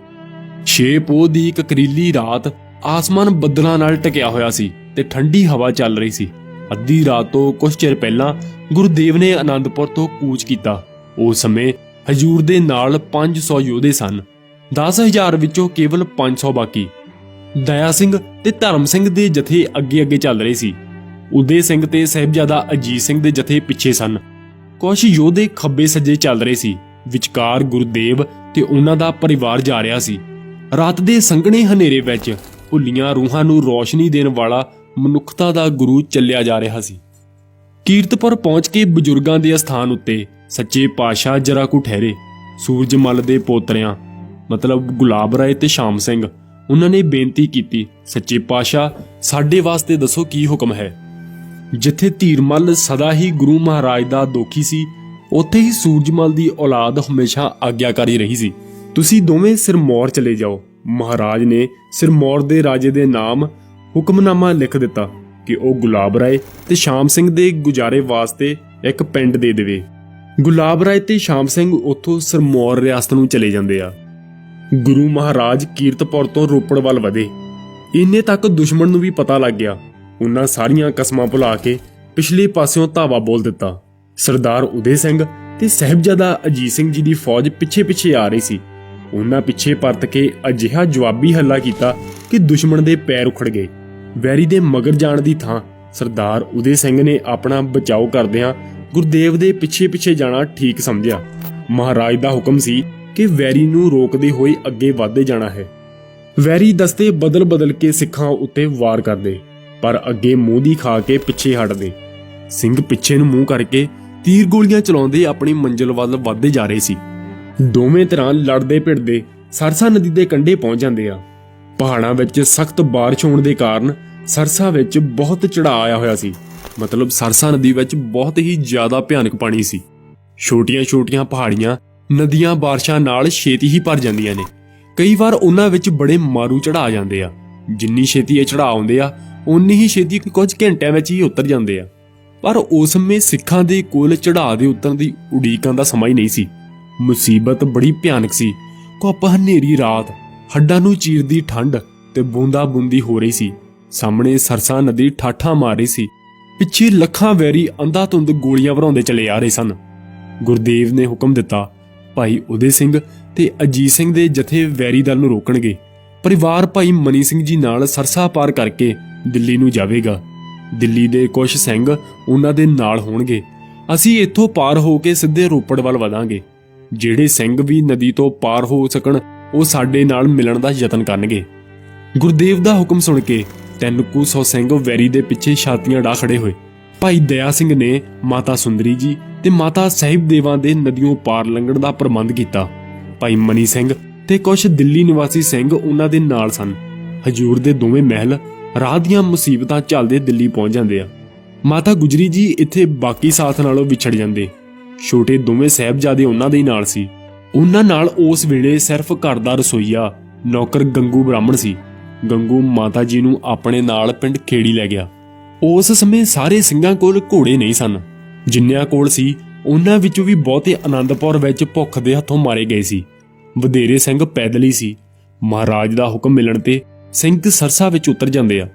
ਛੇ ਪੋਹ ਦੀ ਇੱਕ ਕਰੀਲੀ ਰਾਤ ਆਸਮਾਨ ਬੱਦਲਾਂ ਨਾਲ ਟਕਿਆ ਹੋਇਆ ਸੀ ਤੇ ਠੰਡੀ ਹਵਾ ਚੱਲ ਰਹੀ ਸੀ। ਅੱਧੀ ਰਾਤ ਤੋਂ ਕੁਝ ਚਿਰ ਪਹਿਲਾਂ ਗੁਰਦੇਵ ਨੇ ਆਨੰਦਪੁਰ ਤੋਂ ਕੂਚ ਕੀਤਾ। ਉਸ ਸਮੇਂ ਹਜੂਰ ਦੇ ਨਾਲ 500 ਯੋਧੇ ਸਨ। 10000 ਵਿੱਚੋਂ ਕੇਵਲ 500 ਬਾਕੀ। ਦਇਆ ਸਿੰਘ ਤੇ ਧਰਮ ਸਿੰਘ ਦੇ ਜਥੇ ਅੱਗੇ ਅੱਗੇ ਚੱਲ ਰਹੇ ਸੀ। ਉਦੇ ਸਿੰਘ ਤੇ ਸਹਿਬਜ਼ਾਦਾ ਅਜੀਤ ਸਿੰਘ ਦੇ ਜਥੇ ਪਿੱਛੇ ਸਨ। ਕੁਝ ਯੋਧੇ ਖੱਬੇ ਸੱਜੇ ਚੱਲ ਰਹੇ ਸੀ। ਵਿਚਕਾਰ ਗੁਰਦੇਵ ਤੇ ਉਹਨਾਂ ਦਾ ਪਰਿਵਾਰ ਜਾ ਰਿਹਾ ਸੀ। ਰਾਤ ਦੇ ਸੰਘਣੇ ਹਨੇਰੇ ਵਿੱਚ ਭੁੱਲੀਆਂ ਰੂਹਾਂ ਨੂੰ ਰੋਸ਼ਨੀ ਦੇਣ ਵਾਲਾ ਮਨੁੱਖਤਾ ਦਾ ਗੁਰੂ ਚੱਲਿਆ ਜਾ ਰਿਹਾ ਸੀ। ਕੀਰਤਪੁਰ ਪਹੁੰਚ ਕੇ ਬਜ਼ੁਰਗਾਂ ਦੇ ਅਸਥਾਨ ਉੱਤੇ ਸੱਚੇ ਪਾਤਸ਼ਾਹ ਜਰਾ ਕੁ ਠਹਿਰੇ। ਸੂਰਜਮਲ ਦੇ ਪੋਤਰਿਆਂ, ਮਤਲਬ ਗੁਲਾਬ ਰਾਏ ਤੇ ਸ਼ਾਮ ਸਿੰਘ ਉਹਨਾਂ ਨੇ ਬੇਨਤੀ ਕੀਤੀ, ਸੱਚੇ ਪਾਤਸ਼ਾਹ, ਸਾਡੇ ਵਾਸਤੇ ਦੱਸੋ ਕੀ ਹੁਕਮ ਹੈ? ਜਿੱਥੇ ਧੀਰਮਲ ਸਦਾ ਹੀ ਗੁਰੂ ਮਹਾਰਾਜ ਦਾ ਦੋਖੀ ਸੀ, ਉੱਥੇ ਹੀ ਸੂਰਜਮਲ ਦੀ ਔਲਾਦ ਹਮੇਸ਼ਾ ਆਗਿਆਕਾਰੀ ਰਹੀ ਸੀ। ਤੁਸੀਂ ਦੋਵੇਂ ਸਿਰਮੌਰ ਚਲੇ ਜਾਓ। ਮਹਾਰਾਜ ਨੇ ਸਿਰਮੌਰ ਦੇ ਰਾਜੇ ਦੇ ਨਾਮ ਹੁਕਮਨਾਮਾ ਲਿਖ ਦਿੱਤਾ ਕਿ ਉਹ ਗੁਲਾਬ ਰਾਏ ਤੇ ਸ਼ਾਮ ਸਿੰਘ ਦੇ ਗੁਜ਼ਾਰੇ ਵਾਸਤੇ ਇੱਕ ਪਿੰਡ ਦੇ ਦੇਵੇ। ਗੁਲਾਬ ਰਾਏ ਤੇ ਸ਼ਾਮ ਸਿੰਘ ਉੱਥੋਂ ਸਿਰਮੌਰ ਰਿਆਸਤ ਨੂੰ ਚਲੇ ਜਾਂਦੇ ਆ। ਗੁਰੂ ਮਹਾਰਾਜ ਕੀਰਤਪੁਰ ਤੋਂ ਰੋਪੜ ਵੱਲ ਵਧੇ। ਇੰਨੇ ਤੱਕ ਦੁਸ਼ਮਣ ਨੂੰ ਵੀ ਪਤਾ ਲੱਗ ਗਿਆ। ਉਹਨਾਂ ਸਾਰੀਆਂ ਕਸਮਾਂ ਭੁਲਾ ਕੇ ਪਿਛਲੇ ਪਾਸਿਓਂ ਧਾਵਾ ਬੋਲ ਦਿੱਤਾ। ਸਰਦਾਰ ਉਦੇ ਸਿੰਘ ਤੇ ਸਹਿਬਜ਼ਾਦਾ ਅਜੀਤ ਸਿੰਘ ਜੀ ਦੀ ਫੌਜ ਪਿੱਛੇ-ਪਿੱਛੇ ਆ ਰਹੀ ਸੀ। ਉਹਨਾਂ ਪਿੱਛੇ ਪਰਤ ਕੇ ਅਜਿਹਾ ਜਵਾਬੀ ਹੱਲਾ ਕੀਤਾ ਕਿ ਦੁਸ਼ਮਣ ਦੇ ਪੈਰ ਉਖੜ ਗਏ। ਵੈਰੀ ਦੇ ਮਗਰ ਜਾਣ ਦੀ ਥਾਂ ਸਰਦਾਰ ਉਦੇ ਸਿੰਘ ਨੇ ਆਪਣਾ ਬਚਾਓ ਕਰਦਿਆਂ ਗੁਰਦੇਵ ਦੇ ਪਿੱਛੇ-ਪਿੱਛੇ ਜਾਣਾ ਠੀਕ ਸਮਝਿਆ। ਮਹਾਰਾਜ ਦਾ ਹੁਕਮ ਸੀ ਕਿ ਵੈਰੀ ਨੂੰ ਰੋਕਦੇ ਹੋਏ ਅੱਗੇ ਵਧਦੇ ਜਾਣਾ ਹੈ। ਵੈਰੀ ਦਸਤੇ ਬਦਲ-ਬਦਲ ਕੇ ਸਿੱਖਾਂ ਉੱਤੇ ਵਾਰ ਕਰਦੇ, ਪਰ ਅੱਗੇ ਮੂੰਹ ਦੀ ਖਾ ਕੇ ਪਿੱਛੇ ਹਟਦੇ। ਸਿੰਘ ਪਿੱਛੇ ਨੂੰ ਮੂੰਹ ਕਰਕੇ ਤੀਰ ਗੋਲੀਆਂ ਚਲਾਉਂਦੇ ਆਪਣੀ ਮੰਜ਼ਿਲ ਵੱਲ ਵੱਧਦੇ ਜਾ ਰਹੇ ਸੀ। ਦੋਵੇਂ ਤਰ੍ਹਾਂ ਲੜਦੇ ਭਿੜਦੇ ਸਰਸਾ ਨਦੀ ਦੇ ਕੰਢੇ ਪਹੁੰਚ ਜਾਂਦੇ ਆ। ਪਹਾੜਾਂ ਵਿੱਚ ਸਖਤ ਬਾਰਿਸ਼ ਹੋਣ ਦੇ ਕਾਰਨ ਸਰਸਾ ਵਿੱਚ ਬਹੁਤ ਚੜਾਅ ਆਇਆ ਹੋਇਆ ਸੀ। ਮਤਲਬ ਸਰਸਾ ਨਦੀ ਵਿੱਚ ਬਹੁਤ ਹੀ ਜ਼ਿਆਦਾ ਭਿਆਨਕ ਪਾਣੀ ਸੀ। ਛੋਟੀਆਂ-ਛੋਟੀਆਂ ਪਹਾੜੀਆਂ ਨਦੀਆਂ ਬਾਰਿਸ਼ਾਂ ਨਾਲ ਛੇਤੀ ਹੀ ਭਰ ਜਾਂਦੀਆਂ ਨੇ। ਕਈ ਵਾਰ ਉਹਨਾਂ ਵਿੱਚ ਬੜੇ ਮਾਰੂ ਚੜਾਅ ਜਾਂਦੇ ਆ। ਜਿੰਨੀ ਛੇਤੀ ਇਹ ਚੜਾਅ ਆਉਂਦੇ ਆ ਉਨੀ ਹੀ ਛੇਤੀ ਕੁਝ ਘੰਟਿਆਂ ਵਿੱਚ ਹੀ ਉਤਰ ਜਾਂਦੇ ਆ। ਪਰ ਉਸ ਸਮੇਂ ਸਿੱਖਾਂ ਦੇ ਕੋਲ ਚੜਾਅ ਦੇ ਉਤਰਨ ਦੀ ਉਡੀਕਾਂ ਦਾ ਸਮਾਂ ਹੀ ਨਹੀਂ ਸੀ। ਮੁਸੀਬਤ ਬੜੀ ਭਿਆਨਕ ਸੀ। ਕੋਪ ਹਨੇਰੀ ਰਾਤ, ਹੱਡਾਂ ਨੂੰ ਚੀਰਦੀ ਠੰਡ ਤੇ ਬੂੰਦਾ ਬੂੰਦੀ ਹੋ ਰਹੀ ਸੀ। ਸਾਹਮਣੇ ਸਰਸਾ ਨਦੀ ਠਾਠਾ ਮਾਰ ਰਹੀ ਸੀ। ਪਿੱਛੇ ਲੱਖਾਂ ਵੈਰੀ ਅੰਧਾਧੁੰਦ ਗੋਲੀਆਂ ਭਰਾਉਂਦੇ ਚਲੇ ਆ ਰਹੇ ਸਨ। ਗੁਰਦੇਵ ਨੇ ਹੁਕਮ ਦਿੱਤਾ ਭਾਈ ਉਦੇ ਸਿੰਘ ਤੇ ਅਜੀਤ ਸਿੰਘ ਦੇ ਜਥੇ ਵੈਰੀ ਦਲ ਨੂੰ ਰੋਕਣਗੇ। ਪਰਿਵਾਰ ਭਾਈ ਮਨੀ ਸਿੰਘ ਜੀ ਨਾਲ ਸਰਸਾ ਪਾਰ ਕਰਕੇ ਦਿੱਲੀ ਨੂੰ ਜਾਵੇਗਾ। ਦਿੱਲੀ ਦੇ ਕੁਝ ਸਿੰਘ ਉਹਨਾਂ ਦੇ ਨਾਲ ਹੋਣਗੇ। ਅਸੀਂ ਇੱਥੋਂ ਪਾਰ ਹੋ ਕੇ ਸਿੱਧੇ ਰੋਪੜ ਵੱਲ ਵਧਾਂਗੇ। ਜਿਹੜੇ ਸਿੰਘ ਵੀ ਨਦੀ ਤੋਂ ਪਾਰ ਹੋ ਸਕਣ, ਉਹ ਸਾਡੇ ਨਾਲ ਮਿਲਣ ਦਾ ਯਤਨ ਕਰਨਗੇ। ਗੁਰਦੇਵ ਦਾ ਹੁਕਮ ਸੁਣ ਕੇ ਤਿੰਨ ਸੌ ਸਿੰਘ ਵੈਰੀ ਦੇ ਪਿੱਛੇ ਛਾਤੀਆਂ ਡਾ ਖੜੇ ਹੋਏ। ਭਾਈ ਦਇਆ ਸਿੰਘ ਨੇ ਮਾਤਾ ਸੁੰਦਰੀ ਜੀ ਤੇ ਮਾਤਾ ਸਾਹਿਬ ਦੇਵਾਂ ਦੇ ਨਦੀਆਂ ਪਾਰ ਲੰਘਣ ਦਾ ਪ੍ਰਬੰਧ ਕੀਤਾ। ਭਾਈ ਮਨੀ ਸਿੰਘ ਤੇ ਕੁਝ ਦਿੱਲੀ ਨਿਵਾਸੀ ਸਿੰਘ ਉਹਨਾਂ ਦੇ ਨਾਲ ਸਨ। ਹਜੂਰ ਦੇ ਦੋਵੇਂ ਮਹਿਲ ਰਾਹ ਦੀਆਂ ਮੁਸੀਬਤਾਂ ਚੱਲਦੇ ਦਿੱਲੀ ਪਹੁੰਚ ਜਾਂਦੇ ਆ। ਮਾਤਾ ਗੁਜਰੀ ਜੀ ਇੱਥੇ ਬਾਕੀ ਸਾਥ ਨਾਲੋਂ ਵਿਛੜ ਜਾਂਦੇ। ਛੋਟੇ ਦੋਵੇਂ ਸਹਿਬਜ਼ਾਦੇ ਉਹਨਾਂ ਦੇ ਨਾਲ ਸੀ। ਉਹਨਾਂ ਨਾਲ ਉਸ ਵੇਲੇ ਸਿਰਫ ਘਰ ਦਾ ਰਸੋਈਆ, ਨੌਕਰ ਗੰਗੂ ਬ੍ਰਾਹਮਣ ਸੀ। ਗੰਗੂ ਮਾਤਾ ਜੀ ਨੂੰ ਆਪਣੇ ਨਾਲ ਪਿੰਡ ਖੇੜੀ ਲੈ ਗਿਆ। ਉਸ ਸਮੇਂ ਸਾਰੇ ਸਿੰਘਾਂ ਕੋਲ ਘੋੜੇ ਨਹੀਂ ਸਨ। ਜਿੰਨਿਆਂ ਕੋਲ ਸੀ, ਉਹਨਾਂ ਵਿੱਚੋਂ ਵੀ ਬਹੁਤੇ ਆਨੰਦਪੁਰ ਵਿੱਚ ਭੁੱਖ ਦੇ ਹੱਥੋਂ ਮਾਰੇ ਗਏ ਸੀ। ਵਧੇਰੇ ਸਿੰਘ ਪੈਦਲ ਹੀ ਸੀ। ਮਹਾਰਾਜ ਦਾ ਹੁਕਮ ਮਿਲਣ ਤੇ ਸਿੰਘ ਸਰਸਾ ਵਿੱਚ ਉਤਰ ਜਾਂਦੇ ਆ।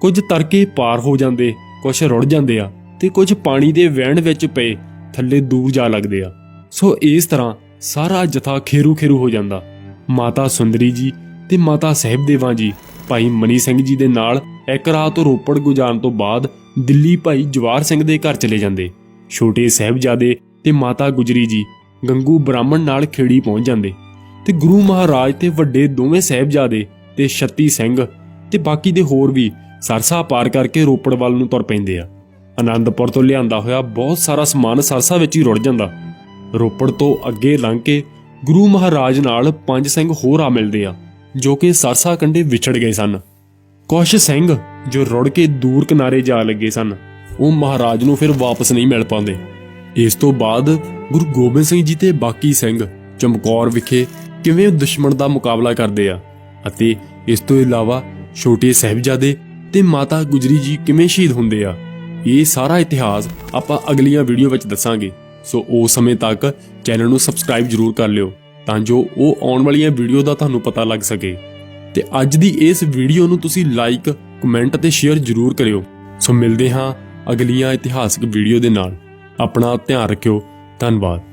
ਕੁਝ ਤਰਕੇ ਪਾਰ ਹੋ ਜਾਂਦੇ, ਕੁਝ ਰੁੜ ਜਾਂਦੇ ਆ ਤੇ ਕੁਝ ਪਾਣੀ ਦੇ ਵਹਿਣ ਵਿੱਚ ਪਏ, ਥੱਲੇ ਦੂਰ ਜਾ ਲੱਗਦੇ ਆ। ਸੋ ਇਸ ਤਰ੍ਹਾਂ ਸਾਰਾ ਜਥਾ ਖੇਰੂ ਖੇਰੂ ਹੋ ਜਾਂਦਾ। ਮਾਤਾ ਸੁੰਦਰੀ ਜੀ ਤੇ ਮਾਤਾ ਸਾਹਿਬਦੇਵਾਂ ਜੀ, ਭਾਈ ਮਨੀ ਸਿੰਘ ਜੀ ਦੇ ਨਾਲ ਇੱਕ ਰਾਤ ਰੋਪੜ ਗੁਜ਼ਾਰਨ ਤੋਂ ਬਾਅਦ ਦਿੱਲੀ ਭਾਈ ਜਵਾਰ ਸਿੰਘ ਦੇ ਘਰ ਚਲੇ ਜਾਂਦੇ। ਛੋਟੇ ਸਾਹਿਬਜ਼ਾਦੇ ਤੇ ਮਾਤਾ ਗੁਜਰੀ ਜੀ ਗੰਗੂ ਬ੍ਰਾਹਮਣ ਨਾਲ ਖੇੜੀ ਪਹੁੰਚ ਜਾਂਦੇ ਤੇ ਗੁਰੂ ਮਹਾਰਾਜ ਤੇ ਵੱਡੇ ਦੋਵੇਂ ਸਾਹਿਬਜ਼ਾਦੇ ਤੇ 36 ਸਿੰਘ ਤੇ ਬਾਕੀ ਦੇ ਹੋਰ ਵੀ ਸਰਸਾ ਪਾਰ ਕਰਕੇ ਰੋਪੜ ਵੱਲ ਨੂੰ ਤੁਰ ਪੈਂਦੇ ਆ। ਆਨੰਦਪੁਰ ਤੋਂ ਲਿਆਂਦਾ ਹੋਇਆ ਬਹੁਤ ਸਾਰਾ ਸਮਾਨ ਸਰਸਾ ਵਿੱਚ ਹੀ ਰੁੜ ਜਾਂਦਾ। ਰੋਪੜ ਤੋਂ ਅੱਗੇ ਲੰਘ ਕੇ ਗੁਰੂ ਮਹਾਰਾਜ ਨਾਲ ਪੰਜ ਸਿੰਘ ਹੋਰ ਆ ਮਿਲਦੇ ਆ, ਜੋ ਕਿ ਸਰਸਾ ਕੰਢੇ ਵਿਛੜ ਗਏ ਸਨ। ਕੁਝ ਸਿੰਘ ਜੋ ਰੁੜ ਕੇ ਦੂਰ ਕਿਨਾਰੇ ਜਾ ਲੱਗੇ ਸਨ। ਉਹ ਮਹਾਰਾਜ ਨੂੰ ਫਿਰ ਵਾਪਸ ਨਹੀਂ ਮਿਲ ਪਾਉਂਦੇ। ਇਸ ਤੋਂ ਬਾਅਦ ਗੁਰੂ ਗੋਬਿੰਦ ਸਿੰਘ ਜੀ ਤੇ ਬਾਕੀ ਸਿੰਘ ਚਮਕੌਰ ਵਿਖੇ ਕਿਵੇਂ ਦੁਸ਼ਮਣ ਦਾ ਮੁਕਾਬਲਾ ਕਰਦੇ ਆ ਅਤੇ ਇਸ ਤੋਂ ਇਲਾਵਾ ਛੋਟੇ ਸਾਹਿਬਜ਼ਾਦੇ ਤੇ ਮਾਤਾ ਗੁਜਰੀ ਜੀ ਕਿਵੇਂ ਸ਼ਹੀਦ ਹੁੰਦੇ ਆ, ਇਹ ਸਾਰਾ ਇਤਿਹਾਸ ਆਪਾਂ ਅਗਲੀਆਂ ਵੀਡੀਓ ਵਿੱਚ ਦੱਸਾਂਗੇ। ਸੋ ਉਸ ਸਮੇਂ ਤੱਕ ਚੈਨਲ ਨੂੰ ਸਬਸਕ੍ਰਾਈਬ ਜਰੂਰ ਕਰ ਲਿਓ ਤਾਂ ਜੋ ਉਹ ਆਉਣ ਵਾਲੀਆਂ ਵੀਡੀਓ ਦਾ ਤੁਹਾਨੂੰ ਪਤਾ ਲੱਗ ਸਕੇ। ਤੇ ਅੱਜ ਦੀ ਇਸ ਵੀਡੀਓ ਨੂੰ ਤੁਸੀਂ ਲਾਈਕ ਕਮੈਂਟ ਅਤੇ ਸ਼ੇਅਰ ਜਰੂਰ ਕਰਿਓ। ਸੋ ਮਿਲਦੇ ਹਾਂ ਅਗਲੀਆਂ ਇਤਿਹਾਸਕ ਵੀਡੀਓ ਦੇ ਨਾਲ ਆਪਣਾ ਧਿਆਨ ਰੱਖਿਓ। ਧੰਨਵਾਦ।